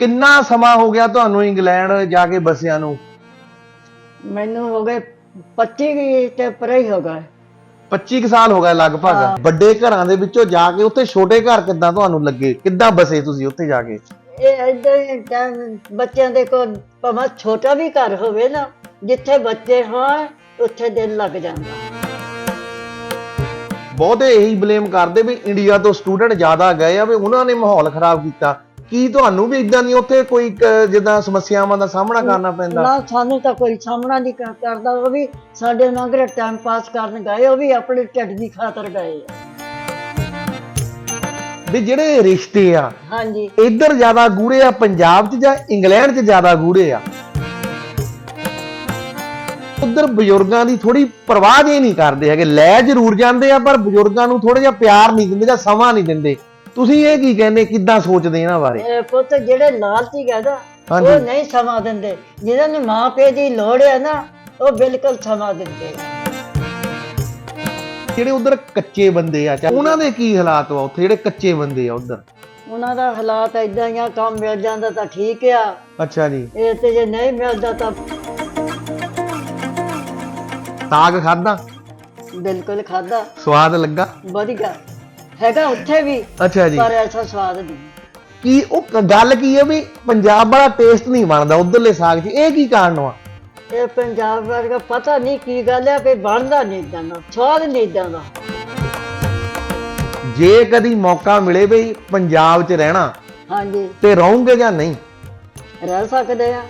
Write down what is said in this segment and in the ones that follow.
ਕਿੰਨਾ ਸਮਾਂ ਹੋ ਗਿਆ ਤੁਹਾਨੂੰ ਇੰਗਲੈਂਡ ਜਾ ਕੇ ਬਸਿਆਂ ਨੂੰ? ਮੈਨੂੰ ਹੋ ਗਏ 25 ਕੁ ਤੇ ਪਰੇ ਹੀ ਹੋ ਗਏ। 25 ਕੁ ਸਾਲ ਹੋ ਗਏ ਲਗਭਗ। ਵੱਡੇ ਘਰਾਂ ਦੇ ਵਿੱਚੋਂ ਜਾ ਕੇ ਉੱਥੇ ਛੋਟੇ ਘਰ ਕਿੱਦਾਂ ਤੁਹਾਨੂੰ ਲੱਗੇ? ਕਿੱਦਾਂ ਬਸੇ ਤੁਸੀਂ ਉੱਥੇ ਜਾ ਕੇ? ਇਹ ਹੀ ਟਾਈਮ ਬੱਚਿਆਂ ਦੇ ਕੋਲ ਭਾਵੇਂ ਛੋਟਾ ਵੀ ਘਰ ਹੋਵੇ ਨਾ ਜਿੱਥੇ ਬੱਚੇ ਹੋਣ ਉੱਥੇ ਦਿਲ ਲੱਗ ਜਾਂਦਾ। ਬਹੁਤੇ ਇਹੀ ਬਲੇਮ ਕਰਦੇ ਵੀ ਇੰਡੀਆ ਤੋਂ ਸਟੂਡੈਂਟ ਜ਼ਿਆਦਾ ਗਏ ਆ ਵੀ ਉਹਨਾਂ ਨੇ ਮਾਹੌਲ ਖਰਾਬ ਕੀਤਾ। ਕੀ ਤੁਹਾਨੂੰ ਵੀ ਇਦਾਂ ਦੀ ਉੱਥੇ ਕੋਈ ਜਿੱਦਾਂ ਸਮੱਸਿਆਵਾਂ ਦਾ ਸਾਹਮਣਾ ਕਰਨਾ ਪੈਂਦਾ? ਨਾ ਸਾਨੂੰ ਤਾਂ ਕੋਈ ਸਾਹਮਣਾ ਨਹੀਂ ਕਰ- ਕਰਦਾ। ਉਹ ਵੀ ਸਾਡੇ ਨਾਲ ਟਾਈਮ ਪਾਸ ਕਰਨ ਗਏ ਉਹ ਵੀ ਆਪਣੇ ਢਿੱਡ ਦੀ ਖਾਤਰ ਗਏ। ਆ ਵੀ ਜਿਹੜੇ ਰਿਸ਼ਤੇ ਆ ਹਾਂਜੀ। ਇੱਧਰ ਜ਼ਿਆਦਾ ਗੂੜੇ ਆ ਪੰਜਾਬ 'ਚ ਜਾਂ ਇੰਗਲੈਂਡ 'ਚ ਜ਼ਿਆਦਾ ਗੂੜੇ ਆ? ਉੱਧਰ ਬਜ਼ੁਰਗਾਂ ਦੀ ਥੋੜੀ ਪਰਵਾਹ ਜੇ ਨਹੀਂ ਕਰਦੇ ਹੈਗੇ। ਲੈ ਜ਼ਰੂਰ ਜਾਂਦੇ ਆ ਪਰ ਬਜ਼ੁਰਗਾਂ ਨੂੰ ਥੋੜਾ ਜਿਹਾ ਪਿਆਰ ਨਹੀਂ ਦਿੰਦੇ ਜਾਂ ਸਮਾਂ ਨਹੀਂ ਦਿੰਦੇ। ਤੁਸੀਂ ਇਹ ਕੀ ਕਹਿੰਦੇ ਕਿੱਦਾਂ ਸੋਚਦੇ ਇਹਨਾਂ ਬਾਰੇ? ਇਹ ਪੁੱਤ ਜਿਹੜੇ ਲਾਲਚੀ ਕਹਿੰਦਾ ਹਾਂਜੀ। ਉਹ ਨਹੀਂ ਸਮਾਂ ਦਿੰਦੇ। ਜਿਹਨਾਂ ਨੂੰ ਮਾਂ ਪਿਓ ਦੀ ਲੋੜ ਹੈ ਨਾ ਉਹ ਬਿਲਕੁਲ ਸਮਾਂ ਦਿੰਦੇ। ਜਿਹੜੇ ਉਧਰ ਕੱਚੇ ਬੰਦੇ ਆ ਚਾਹੇ ਉਹਨਾਂ ਦੇ ਕੀ ਹਾਲਾਤ ਆ ਉੱਥੇ ਜਿਹੜੇ ਕੱਚੇ ਬੰਦੇ ਆ ਉਧਰ? ਉਹਨਾਂ ਦਾ ਹਾਲਾਤ ਇਦਾਂ ਹੀ ਆ ਕੰਮ ਮਿਲ ਜਾਂਦਾ ਤਾਂ ਠੀਕ ਆ। ਅੱਛਾ ਜੀ। ਇਹ ਤੇ ਜੇ ਨਹੀਂ ਮਿਲਦਾ ਤਾਂ ਸਾਗ ਖਾਦਾ ਬਿਲਕੁਲ ਖਾਦਾ ਸਵਾਦ ਲੱਗਾ? ਵਧੀਆ। ਹੈਗਾ ਉੱਥੇ ਵੀ ਅੱਛਾ ਜੀ। ਪਰ ਐਸਾ ਸਵਾਦ ਨਹੀਂ। ਕੀ ਉਹ ਕ- ਗੱਲ ਕੀ ਹੈ ਵੀ ਪੰਜਾਬ ਵਾਲਾ ਟੇਸਟ ਨਹੀਂ ਬਣਦਾ ਉਧਰਲੇ ਸਾਗ 'ਚ? ਇਹ ਕੀ ਕਾਰਨ ਵਾ? ਇਹ ਪੰਜਾਬ ਵਰਗਾ ਪਤਾ ਨਹੀਂ ਕੀ ਗੱਲ ਹੈ ਵੀ ਬਣਦਾ ਨਹੀਂ ਇਦਾਂ ਦਾ ਸਵਾਦ ਨਹੀਂ ਇਦਾਂ ਦਾ। ਜੇ ਕਦੀ ਮੌਕਾ ਮਿਲੇ ਬਈ ਪੰਜਾਬ 'ਚ ਰਹਿਣਾ ਹਾਂਜੀ। ਤੇ ਰਹੋਗੇ ਜਾਂ ਨਹੀਂ? ਰਹਿ ਸਕਦੇ ਆ।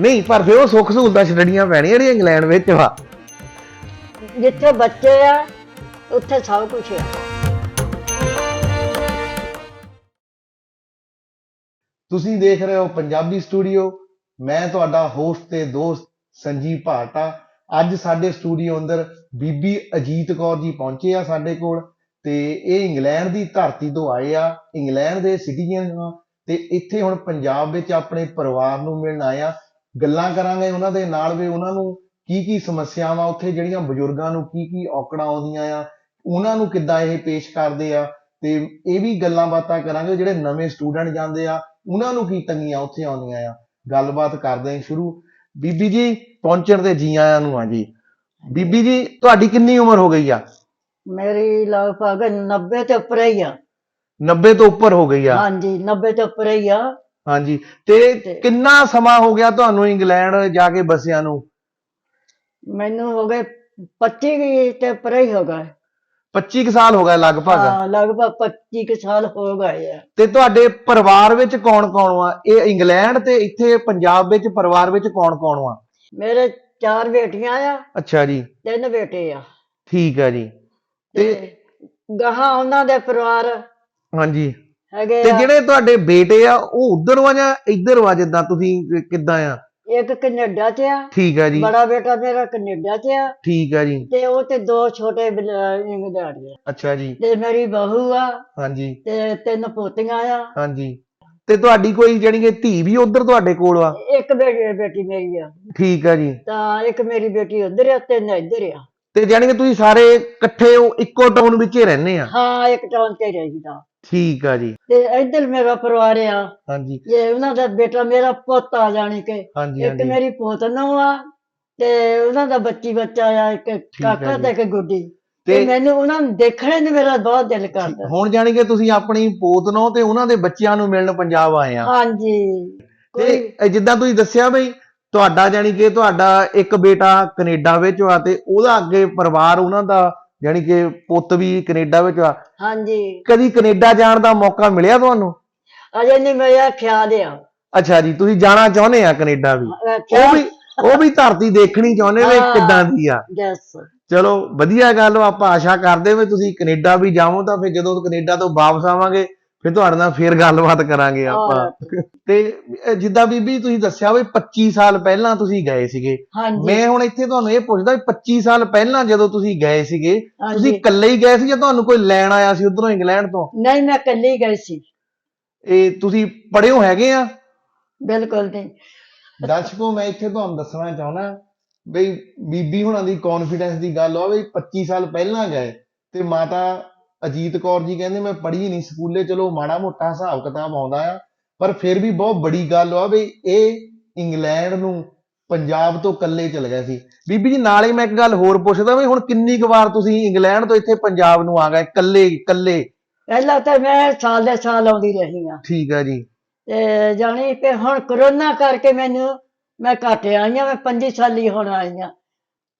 ਨਹੀਂ ਪਰ ਫਿਰ ਉਹ ਸੁੱਖ ਸਹੂਲਤਾਂ ਛੱਡਣੀਆਂ ਪੈਣੀਆਂ ਜਿਹੜੀਆਂ ਇੰਗਲੈਂਡ ਵਿੱਚ ਵਾ। ਜਿੱਥੇ ਬੱਚੇ ਆ ਉੱਥੇ ਸਭ ਕੁਝ ਆ। ਤੁਸੀਂ ਦੇਖ ਰਹੇ ਹੋ ਪੰਜਾਬੀ ਸਟੂਡੀਓ। ਮੈਂ ਤੁਹਾਡਾ ਹੋਸਟ ਤੇ ਦੋਸਤ ਸੰਜੀਵ ਭਾਟਾ। ਅੱਜ ਸਾਡੇ ਸਟੂਡੀਓ ਅੰਦਰ ਬੀਬੀ ਅਜੀਤ ਕੌਰ ਜੀ ਪਹੁੰਚੇ ਆ ਸਾਡੇ ਕੋਲ ਤੇ ਇਹ ਇੰਗਲੈਂਡ ਦੀ ਧਰਤੀ ਤੋਂ ਆਏ ਆ। ਇੰਗਲੈਂਡ ਦੇ ਸਿਟੀਜ਼ਨ ਆ ਤੇ ਇੱਥੇ ਹੁਣ ਪੰਜਾਬ ਵਿੱਚ ਆਪਣੇ ਪਰਿਵਾਰ ਨੂੰ ਮਿਲਣ ਆਇਆ ਗੱਲਾਂ ਕਰਾਂਗੇ ਉਹਨਾਂ ਦੇ ਨਾਲ ਵੀ ਉਹਨਾਂ ਨੂੰ ਕੀ ਕੀ ਸਮੱਸਿਆਵਾਂ ਉੱਥੇ ਜਿਹੜੀਆਂ ਬਜ਼ੁਰਗਾਂ ਨੂੰ ਕੀ ਕੀ ਔਕੜਾਂ ਆਉਂਦੀਆਂ ਆ, ਉਹਨਾਂ ਨੂੰ ਕਿੱਦਾਂ ਇਹ ਪੇਸ਼ ਕਰਦੇ ਆ। ਤੇ ਇਹ ਵੀ ਗੱਲਾਂ ਬਾਤਾਂ ਕਰਾਂਗੇ ਜਿਹੜੇ ਨਵੇਂ ਸਟੂਡੈਂਟ ਜਾਂਦੇ ਆ। ਉਹਨਾਂ ਨੂੰ ਕੀ ਤੰਗੀਆਂ ਉੱਥੇ ਆਉਂਦੀਆਂ ਆ? ਗੱਲਬਾਤ ਕਰਦੇ ਹਾਂ ਸ਼ੁਰੂ। ਬੀਬੀ ਜੀ ਪਹੁੰਚਣ ਤੇ ਜੀ ਆਇਆਂ ਨੂੰ ਆ ਜੀ। ਬੀਬੀ ਜੀ ਤੁਹਾਡੀ ਕਿੰਨੀ ਉਮਰ ਹੋ ਗਈ ਆ? ਮੇਰੀ ਲਗਭਗ 90 ਤੇ ਉੱਪਰ ਹੀ ਆ। 90 ਤੋਂ ਉੱਪਰ ਹੋ ਗਈ ਆ? ਹਾਂਜੀ 90 ਤੇ ਉੱਪਰ ਹੀ ਆ। ਹਾਂਜੀ ਤੇ ਕਿੰਨਾ ਸਮਾਂ ਹੋ ਗਿਆ ਤੁਹਾਨੂੰ ਇੰਗਲੈਂਡ ਜਾ ਕੇ ਬਸਿਆਂ ਨੂੰ? ਮੈਨੂੰ ਹੋ ਗਏ 25 ਕੁ ਤੇ ਉੱਪਰ ਹੀ ਹੋ ਗਏ। 25 ਕੁ ਸਾਲ ਹੋ ਗਏ ਲਗਭਗ। ਹਾਂ ਲਗਭਗ 25 ਕੁ ਸਾਲ ਹੋ ਗਏ ਆ। ਤੇ ਤੁਹਾਡੇ ਪਰਿਵਾਰ ਵਿੱਚ ਕੌਣ ਕੌਣ ਆ? ਇਹ ਇੰਗਲੈਂਡ ਤੇ ਇੱਥੇ ਪੰਜਾਬ ਵਿੱਚ ਪਰਿਵਾਰ ਵਿੱਚ ਕੌਣ ਕੌਣ ਆ? ਮੇਰੇ ਚਾਰ ਬੇਟੀਆਂ ਆ ਅੱਛਾ ਜੀ। ਤਿੰਨ ਬੇਟੇ ਆ। ਠੀਕ ਆ ਜੀ। ਤੇ ਗਾਹਾਂ ਉਹਨਾਂ ਦੇ ਪਰਿਵਾਰ ਹਾਂਜੀ। ਹੈਗੇ ਤੇ ਆ। ਜਿਹੜੇ ਤੁਹਾਡੇ ਬੇਟੇ ਆ ਉਹ ਉਧਰ ਵਾ ਜਾਂ ਇੱਧਰ ਵਾ ਜਿੱਦਾਂ ਤੁਸੀਂ ਕਿੱਦਾਂ ਆ? ਇੱਕ ਕੈਨੇਡਾ 'ਚ ਆ। ਠੀਕ ਆ ਜੀ। ਬੜਾ ਬੇਟਾ ਮੇਰਾ ਕੈਨੇਡਾ 'ਚ ਆ। ਠੀਕ ਆ ਜੀ। ਤੇ ਉਹ ਤੇ ਦੋ ਛੋਟੇ ਇੰਗਲੈਂਡ ਦੇ। ਅੱਛਾ ਜੀ। ਤੇ ਮੇਰੀ ਬਹੂ ਆ। ਹਾਂਜੀ। ਤੇ ਤਿੰਨ ਪੋਤੀਆਂ ਆ। ਹਾਂਜੀ। ਤੇ ਤੁਹਾਡੀ ਕੋਈ ਜਿਹੜੀ ਕਿ ਧੀ ਵੀ ਉਧਰ ਤੁਹਾਡੇ ਕੋਲ ਆ? ਇੱਕ ਬੇਟੀ ਬੇਟੀ ਮੇਰੀ ਆ। ਠੀਕ ਆ ਜੀ। ਤਾਂ ਇੱਕ ਮੇਰੀ ਬੇਟੀ ਉਧਰ ਆ ਤਿੰਨ ਇੱਧਰ ਆ। ਤੇ ਜਾਣੀ ਕਿ ਤੁਸੀਂ ਸਾਰੇ ਇਕੱਠੇ ਇੱਕੋ ਟਾਊਨ ਵਿੱਚ ਹੀ ਰਹਿੰਦੇ ਆ? ਹਾਂ ਇੱਕ ਟਾਊਨ ਤੇ ਰਹੀਦਾ। ਠੀਕ ਆ ਜੀ। ਤੇ ਇੱਧਰ ਮੇਰਾ ਪਰਿਵਾਰ ਆ। ਹਾਂਜੀ। ਇਹ ਉਹਨਾਂ ਦਾ ਬੇਟਾ ਮੇਰਾ ਪੁੱਤ ਆ ਜਾਣੀ ਕਿ ਹਾਂਜੀ ਇੱਕ ਹਾਂਜੀ। ਮੇਰੀ ਪੋਤ ਨੂੰ ਆ ਤੇ ਉਹਨਾਂ ਦਾ ਬੱਚੀ ਬੱਚਾ ਆ ਇੱਕ ਕਾਕਾ ਜੀ। ਤੇ ਇੱਕ ਗੁੱਡੀ। ਤੇ- ਤੇ ਮੈਨੂੰ ਉਹਨਾਂ ਨੂੰ ਦੇਖਣੇ ਨੂੰ ਮੇਰਾ ਬਹੁਤ ਦਿਲ ਕਰਦਾ। ਹੁਣ ਜਾਣੀ ਕਿ ਤੁਸੀਂ ਆਪਣੀ ਪੋਤ ਨੂੰ ਤੇ ਉਹਨਾਂ ਦੇ ਬੱਚਿਆਂ ਨੂੰ ਮਿਲਣ ਪੰਜਾਬ ਆਏ ਆ। ਹਾਂਜੀ। ਤੇ ਕੋਈ ਇਹ ਜਿੱਦਾਂ ਤੁਸੀਂ ਦੱਸਿਆ ਬਈ ਤੁਹਾਡਾ ਜਾਣੀ ਕਿ ਤੁਹਾਡਾ ਇੱਕ ਬੇਟਾ ਕੈਨੇਡਾ ਵਿੱਚ ਆ ਤੇ ਉਹਦਾ ਅੱਗੇ ਪਰਿਵਾਰ ਉਹਨਾਂ ਦਾ ਜਾਣੀ ਕਿ ਪੁੱਤ ਵੀ ਕੈਨੇਡਾ ਵਿੱਚ ਆ। ਹਾਂਜੀ। ਕਦੀ ਕੈਨੇਡਾ ਜਾਣ ਦਾ ਮੌਕਾ ਮਿਲਿਆ ਤੁਹਾਨੂੰ? ਅਜੇ ਨਹੀਂ ਮੇਰਾ ਖਿਆਲ ਆ। ਅੱਛਾ ਜੀ ਤੁਸੀਂ ਜਾਣਾ ਚਾਹੁੰਦੇ ਆ ਕੈਨੇਡਾ ਵੀ? ਉਹ ਵੀ ਉਹ ਵੀ ਧਰਤੀ ਦੇਖਣੀ ਚਾਹੁੰਦੇ ਨੇ ਹਾਂ। ਕਿੱਦਾਂ ਦੀ ਆ। ਜੈਸ ਚਲੋ ਵਧੀਆ ਗੱਲ ਆਪਾਂ ਆਸ਼ਾ ਕਰਦੇ ਵੀ ਤੁਸੀਂ ਕੈਨੇਡਾ ਵੀ ਜਾਵੋ ਤਾਂ ਫਿਰ ਜਦੋਂ ਕੈਨੇਡਾ ਤੋਂ ਵਾਪਸ ਆਵਾਂਗੇ ਫਿਰ ਤੁਹਾਡੇ ਨਾਲ ਫੇਰ ਗੱਲਬਾਤ ਕਰਾਂਗੇ ਆਪਾਂ। ਤੇ ਜਿੱਦਾਂ ਬੀਬੀ ਤੁਸੀਂ ਦੱਸਿਆ ਵੀ 25 ਸਾਲ ਪਹਿਲਾਂ ਤੁਸੀਂ ਗਏ ਸੀਗੇ। ਮੈਂ ਹੁਣ ਇੱਥੇ ਤੁਹਾਨੂੰ ਇਹ ਪੁੱਛਦਾ ਵੀ 25 ਸਾਲ ਪਹਿਲਾਂ ਜਦੋਂ ਤੁਸੀਂ ਗਏ ਸੀਗੇ ਤੁਸੀਂ ਇਕੱਲੇ ਹੀ ਗਏ ਸੀ ਜਾਂ ਤੁਹਾਨੂੰ ਕੋਈ ਲੈਣ ਆਇਆ ਸੀ ਉਧਰੋਂ ਇੰਗਲੈਂਡ ਤੋਂ? ਨਹੀਂ ਮੈਂ ਇਕੱਲੀ ਗਈ ਸੀ। ਇਹ ਤੁਸੀਂ ਪੜ੍ਹਿਓ ਹੈਗੇ ਆ? ਬਿਲਕੁਲ ਨਹੀਂ ਦਰਸ਼ਕੋ ਮੈਂ ਇੱਥੇ ਤੁਹਾਨੂੰ ਦੱਸਣਾ ਚਾਹੁੰਦਾ ਬਈ ਬੀਬੀ ਹੁਣਾਂ ਦੀ ਕੌਨਫੀਡੈਂਸ ਦੀ ਗੱਲ ਆ ਵੀ 25 ਸਾਲ ਪਹਿਲਾਂ ਗਏ ਤੇ ਮਾਤਾ ਅਜੀਤ ਕੌਰ ਜੀ ਕਹਿੰਦੇ ਮੈਂ ਪੜ੍ਹੀ ਨਹੀਂ ਸਕੂਲੇ ਚਲੋ ਮਾੜਾ ਮੋਟਾ ਹਿਸਾਬ ਕਿਤਾਬ ਆਉਂਦਾ ਆ ਪਰ ਫਿਰ ਵੀ ਬਹੁਤ ਬੜੀ ਗੱਲ ਆ ਵੀ ਇਹ ਇੰਗਲੈਂਡ ਨੂੰ ਪੰਜਾਬ ਤੋਂ ਇਕੱਲੇ ਚਲ ਗਏ ਸੀ। ਬੀਬੀ ਜੀ ਨਾਲੇ ਮੈਂ ਇੱਕ ਗੱਲ ਹੋਰ ਪੁੱਛਦਾ ਵੀ ਹੁਣ ਕਿੰਨੀ ਕੁ ਵਾਰ ਤੁਸੀਂ ਇੰਗਲੈਂਡ ਤੋਂ ਇੱਥੇ ਪੰਜਾਬ ਨੂੰ ਆ ਗਏ ਇਕੱਲੇ ਇਕੱਲੇ? ਪਹਿਲਾਂ ਤਾਂ ਮੈਂ ਸਾਲ ਦੇ ਸਾਲ ਆਉਂਦੀ ਰਹੀ ਆ ਠੀਕ ਆ ਜੀ। ਤੇ ਜਾਣੀ ਕਿ ਹੁਣ ਕਰੋਨਾ ਕਰਕੇ ਮੈਨੂੰ ਮੈਂ ਘੱਟ ਆਈ ਆ ਮੈਂ 25 ਸਾਲੀ ਹੁਣ ਆਈ ਆ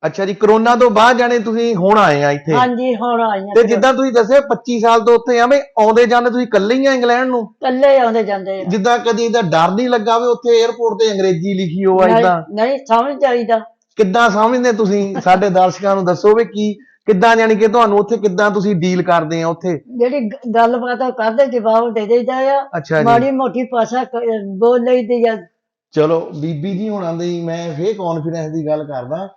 ਅੱਛਾ ਜੀ ਕਰੋਨਾ ਤੋਂ ਬਾਅਦ ਜਾਣੇ ਤੁਸੀਂ ਹੁਣ ਆਏ ਆ ਇੱਥੇ। ਹਾਂਜੀ ਹੁਣ ਆਈ ਆ। ਤੇ ਜਿੱਦਾਂ ਤੁਸੀਂ ਦੱਸਿਆ 25 ਸਾਲ ਤੋਂ ਉੱਥੇ ਆਵੇਂ ਆਉਂਦੇ ਜਾਂਦੇ ਤੁਸੀਂ ਇਕੱਲੇ ਹੀ ਆ ਇੰਗਲੈਂਡ ਨੂੰ? ਇਕੱਲੇ ਆਉਂਦੇ ਜਾਂਦੇ ਆ। ਜਿੱਦਾਂ ਕਦੀ ਇਹਦਾ ਡਰ ਨਹੀਂ ਲੱਗਾ ਵੀ ਉੱਥੇ 에어ਪੋਰਟ ਤੇ ਅੰਗਰੇਜ਼ੀ ਲਿਖੀ ਹੋ ਨਹੀਂ- ਏਦਾਂ? ਨਹੀਂ ਸਮਝ ਚਾਹੀਦਾ ਕਿੱਦਾਂ ਸਮਝਦੇ ਤੁਸੀਂ? ਸਾਡੇ ਦਰਸ਼ਕਾਂ ਨੂੰ ਦੱਸੋ ਵੀ ਕੀ ਕਿੱਦਾਂ ਜਾਣੀ ਕਿ ਤੁਹਾਨੂੰ ਉੱਥੇ ਕਿੱਦਾਂ ਤੁਸੀਂ ਡੀਲ ਕਰਦੇ ਆ ਉੱਥੇ? ਜਿਹੜੀ ਗ- ਗੱਲਬਾਤ ਆ ਉਹ ਕਰਦੇ ਜਵਾਬ ਦੇ ਦੇਈਦਾ ਆ। ਅੱਛਾ ਜੀ। ਮਾੜੀ ਮੋਟੀ ਭਾਸ਼ਾ ਕ- ਬੋਲ ਲਈਦੀ ਆ। ਚਲੋ ਬੀਬੀ ਜੀ ਹੁਣਾਂ ਦੀ ਮੈਂ ਫੇਰ ਕੌਨਫੀਡੈਂਸ ਦੀ ਗੱਲ ਕਰਦਾ।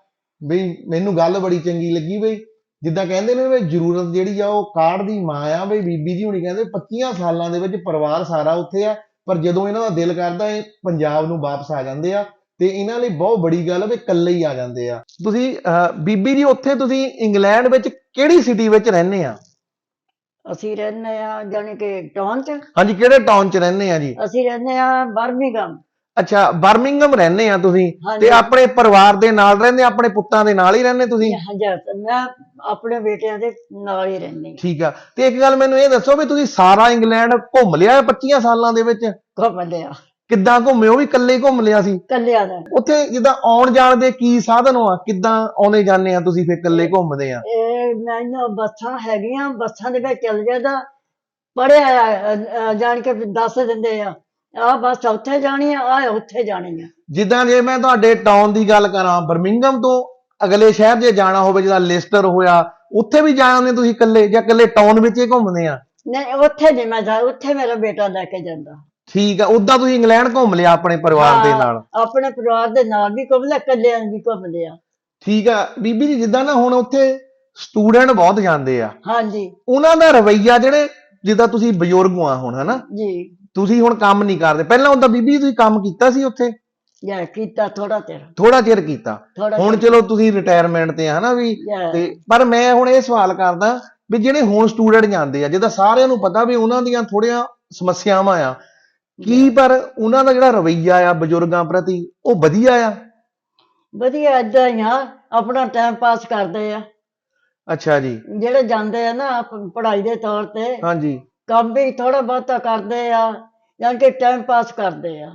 ਵੀ ਮੈਨੂੰ ਗੱਲ ਬੜੀ ਚੰਗੀ ਲੱਗੀ ਬਈ। ਜਿੱਦਾਂ ਕਹਿੰਦੇ ਨੇ ਵੀ ਜ਼ਰੂਰਤ ਜਿਹੜੀ ਆ ਉਹ ਕਾਰਡ ਦੀ ਮਾਂ ਆ ਬਈ ਬੀਬੀ ਜੀ ਹੁਣੀ ਕਹਿੰਦੇ 25 ਸਾਲਾਂ ਦੇ ਵਿੱਚ ਪਰਿਵਾਰ ਸਾਰਾ ਉੱਥੇ ਆ ਪਰ ਜਦੋਂ ਇਹਨਾਂ ਦਾ ਦਿਲ ਕਰਦਾ ਇਹ ਪੰਜਾਬ ਨੂੰ ਵਾਪਸ ਆ ਜਾਂਦੇ ਆ ਤੇ ਇਹਨਾਂ ਲਈ ਬਹੁਤ ਬੜੀ ਗੱਲ ਵੀ ਇਕੱਲੇ ਹੀ ਆ ਜਾਂਦੇ ਆ। ਤੁਸੀਂ ਬੀਬੀ ਜੀ ਉੱਥੇ ਤੁਸੀਂ ਇੰਗਲੈਂਡ ਵਿੱਚ ਕਿਹੜੀ ਸਿਟੀ ਵਿੱਚ ਰਹਿੰਦੇ ਆ? ਅਸੀਂ ਰਹਿੰਦੇ ਆ ਜਾਣੀ ਕਿ ਟਾਊਨ ਚ। ਹਾਂਜੀ ਕਿਹੜੇ ਟਾਊਨ 'ਚ ਰਹਿੰਦੇ ਆ ਜੀ? ਅਸੀਂ ਰਹਿੰਦੇ ਆ ਬਰਮਿੰਗਮ। ਅੱਛਾ ਬਰਮਿੰਗਮ ਰਹਿੰਦੇ ਆ ਤੁਸੀਂ ਹਾਂਜੀ। ਤੇ ਆਪਣੇ ਪਰਿਵਾਰ ਦੇ ਨਾਲ ਰਹਿੰਦੇ ਆਪਣੇ ਪੁੱਤਾਂ ਦੇ ਨਾਲ ਹੀ ਰਹਿੰਦੇ ਤੁਸੀਂ? ਹਾਂਜੀ ਮੈਂ ਆਪਣੇ ਬੇਟਿਆਂ ਦੇ ਨਾਲ ਹੀ ਰਹਿੰਦੀ ਹਾਂ। ਠੀਕ ਆ। ਤੇ ਇੱਕ ਗੱਲ ਮੈਨੂੰ ਇਹ ਦੱਸੋ ਵੀ ਤੁਸੀਂ ਸਾਰਾ ਇੰਗਲੈਂਡ ਘੁੰਮ ਲਿਆ 25 ਸਾਲਾਂ ਦੇ ਵਿੱਚ? ਘੁੰਮ ਲਿਆ। ਕਿੱਦਾਂ ਘੁੰਮੇ ਉਹ ਵੀ ਇਕੱਲੇ ਹੀ ਘੁੰਮ ਲਿਆ ਸੀ? ਕੱਲਿਆਂ ਦਾ। ਉੱਥੇ ਜਿੱਦਾਂ ਆਉਣ ਜਾਣ ਦੇ ਕੀ ਸਾਧਨ ਆ? ਕਿੱਦਾਂ ਆਉਣੇ ਜਾਂਦੇ ਆ ਤੁਸੀਂ ਫਿਰ ਇਕੱਲੇ ਘੁੰਮਦੇ ਆ? ਇਹ ਮੈਨੂੰ ਬੱਸਾਂ ਹੈਗੀਆਂ ਬੱਸਾਂ ਦੇ ਵਿੱਚ ਚੱਲ ਜਾਂਦਾ ਪੜਿਆ ਜਾਣ ਕੇ ਦੱਸ ਦਿੰਦੇ ਆ। ਆਹ ਬੱਸ ਉੱਥੇ ਜਾਣੀ ਆ ਆ ਉੱਥੇ ਜਾਣੀ ਆ। ਜਿੱਦਾਂ ਜੇ ਮੈਂ ਤੁਹਾਡੇ ਟਾਊਨ ਦੀ ਗੱਲ ਕਰਾਂ ਬਰਮਿੰਗਮ ਤੋਂ ਅਗਲੇ ਸ਼ਹਿਰ ਜੇ ਜਾਣਾ ਹੋਵੇ ਜਿੱਦਾਂ ਲਿਸਟਰ ਹੋਇਆ ਉੱਥੇ ਵੀ ਜਾ ਆਉਂਦੇ ਤੁਸੀਂ ਇਕੱਲੇ ਜਾਂ ਇਕੱਲੇ ਟਾਊਨ ਵਿੱਚ ਹੀ ਘੁੰਮਦੇ ਆ? ਨਹੀਂ ਉੱਥੇ ਨਹੀਂ ਮੈਂ ਜਾ ਉੱਥੇ ਮੇਰਾ ਬੇਟਾ ਲੈ ਕੇ ਜਾਂਦਾ। ਠੀਕ ਆ ਉਦਾਂ ਤੁਸੀਂ ਇੰਗਲੈਂਡ ਘੁੰਮ ਲਿਆ ਆਪਣੇ ਪਰਿਵਾਰ ਦੇ ਹਾਂ, ਨਾਲ? ਆਪਣੇ ਪਰਿਵਾਰ ਦੇ ਨਾਲ ਵੀ ਘੁੰਮ ਲਿਆ ਕੱਲਿਆਂ ਵੀ ਘੁੰਮ ਲਿਆ। ਠੀਕ ਆ ਬੀਬੀ ਜੀ ਜਿੱਦਾਂ ਨਾ ਹੁਣ ਉੱਥੇ ਸਟੂਡੈਂਟ ਬਹੁਤ ਜਾਂਦੇ ਆ। ਹਾਂਜੀ। ਉਹਨਾਂ ਦਾ ਰਵਈਆ ਜਿਹੜੇ ਜਿੱਦਾਂ ਤੁਸੀਂ ਬਜ਼ੁਰਗ ਆ ਹੁਣ ਹਨਾ? ਜੀ। ਤੁਸੀਂ ਹੁਣ ਕੰਮ ਨਹੀਂ ਕਰਦੇ। ਪਹਿਲਾਂ ਹੁੰਦਾ ਬੀਬੀ ਤੁਸੀਂ ਕੰਮ ਕੀਤਾ ਸੀ ਉੱਥੇ? ਯਾ ਕੀਤਾ ਥੋੜਾ ਚਿਰ। ਥੋੜਾ ਚਿਰ ਕੀਤਾ। ਹੁਣ ਚਲੋ ਤੁਸੀਂ ਰਿਟਾਇਰਮੈਂਟ ਤੇ ਆ ਹਨਾ ਵੀ ਤੇ ਪਰ ਮੈਂ ਹੁਣ ਇਹ ਸਵਾਲ ਕਰਦਾ ਵੀ ਜਿਹੜੇ ਹੁਣ ਸਟੂਡੈਂਟ ਜਾਂਦੇ ਆ ਜਿੱਦਾਂ ਸਾਰਿਆਂ ਨੂੰ ਪਤਾ ਵੀ ਉਹਨਾਂ ਦੀਆਂ ਥੋੜੀਆਂ ਸਮੱਸਿਆਵਾਂ ਆ ਕੀ ਪਰ ਉਹਨਾਂ ਦਾ ਜਿਹੜਾ ਰਵਈਆ ਆ ਬਜ਼ੁਰਗਾਂ ਪ੍ਰਤੀ ਉਹ ਵਧੀਆ ਆ? ਵਧੀਆ ਏਦਾਂ ਹੀ ਆ। ਆਪਣਾ ਟਾਈਮ ਪਾਸ ਕਰਦੇ ਆ। ਅੱਛਾ ਜੀ। ਜਿਹੜੇ ਜਾਂਦੇ ਆ ਨਾ ਆਪ- ਪੜ੍ਹਾਈ ਦੇ ਤੌਰ ਤੇ ਹਾਂਜੀ। ਕੰਮ ਵੀ ਥੋੜਾ ਬਹੁਤਾ ਕਰਦੇ ਆ ਯਾਨੀ ਕਿ ਟਾਈਮ ਪਾਸ ਕਰਦੇ ਆ।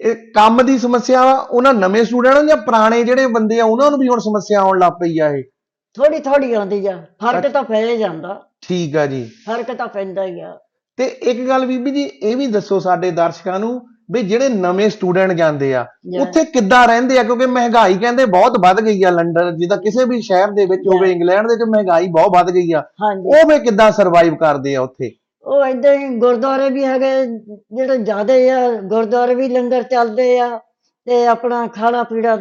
ਇਹ ਕੰਮ ਦੀ ਸਮੱਸਿਆ ਉਹਨਾਂ ਨਵੇਂ ਸਟੂਡੈਂਟ ਜਾਂ ਪੁਰਾਣੇ ਜਿਹੜੇ ਬੰਦੇ ਆ ਉਹਨਾਂ ਨੂੰ ਵੀ ਹੁਣ ਸਮੱਸਿਆ ਆਉਣ ਲੱਗ ਪਈ ਆ ਇਹ? ਥੋੜੀ ਥੋੜੀ ਆਉਂਦੀ ਆ ਫ਼ਰਕ ਤਾਂ ਪੈ ਜਾਂਦਾ। ਠੀਕ ਆ ਜੀ। ਫ਼ਰਕ ਤਾਂ ਪੈਂਦਾ ਹੀ ਆ। ਤੇ ਇੱਕ ਗੱਲ ਬੀਬੀ ਜੀ ਇਹ ਵੀ ਦੱਸੋ ਸਾਡੇ ਦਰਸ਼ਕਾਂ ਨੂੰ ਵੀ ਜਿਹੜੇ ਨਵੇਂ ਸਟੂਡੈਂਟ ਜਾਂਦੇ ਆ ਉੱਥੇ ਕਿੱਦਾਂ ਰਹਿੰਦੇ ਆ? ਕਿਉਂਕਿ ਮਹਿੰਗਾਈ ਕਹਿੰਦੇ ਬਹੁਤ ਵੱਧ ਗਈ ਆ ਲੰਡਨ ਜਿੱਦਾਂ ਕਿਸੇ ਵੀ ਸ਼ਹਿਰ ਦੇ ਵਿੱਚ ਹੋਵੇ ਇੰਗਲੈਂਡ ਦੇ ਵਿੱਚ ਮਹਿੰਗਾਈ ਬਹੁਤ ਵੱਧ ਗਈ ਆ। ਉਹ ਵੀ ਕਿੱਦਾਂ ਸਰਵਾਈਵ ਕਰਦੇ ਆ ਉੱਥੇ? ਉਹ ਏਦਾਂ ਹੀ ਗੁਰਦੁਆਰੇ ਵੀ ਹੈਗੇ ਜਿਹੜੇ ਜ਼ਿਆਦੇ ਆ ਗੁਰਦੁਆਰੇ ਵੀ ਲੰਗਰ ਚੱਲਦੇ ਆ ਤੇ ਆਪਣਾ ਖਾਣਾ ਪੀਣਾ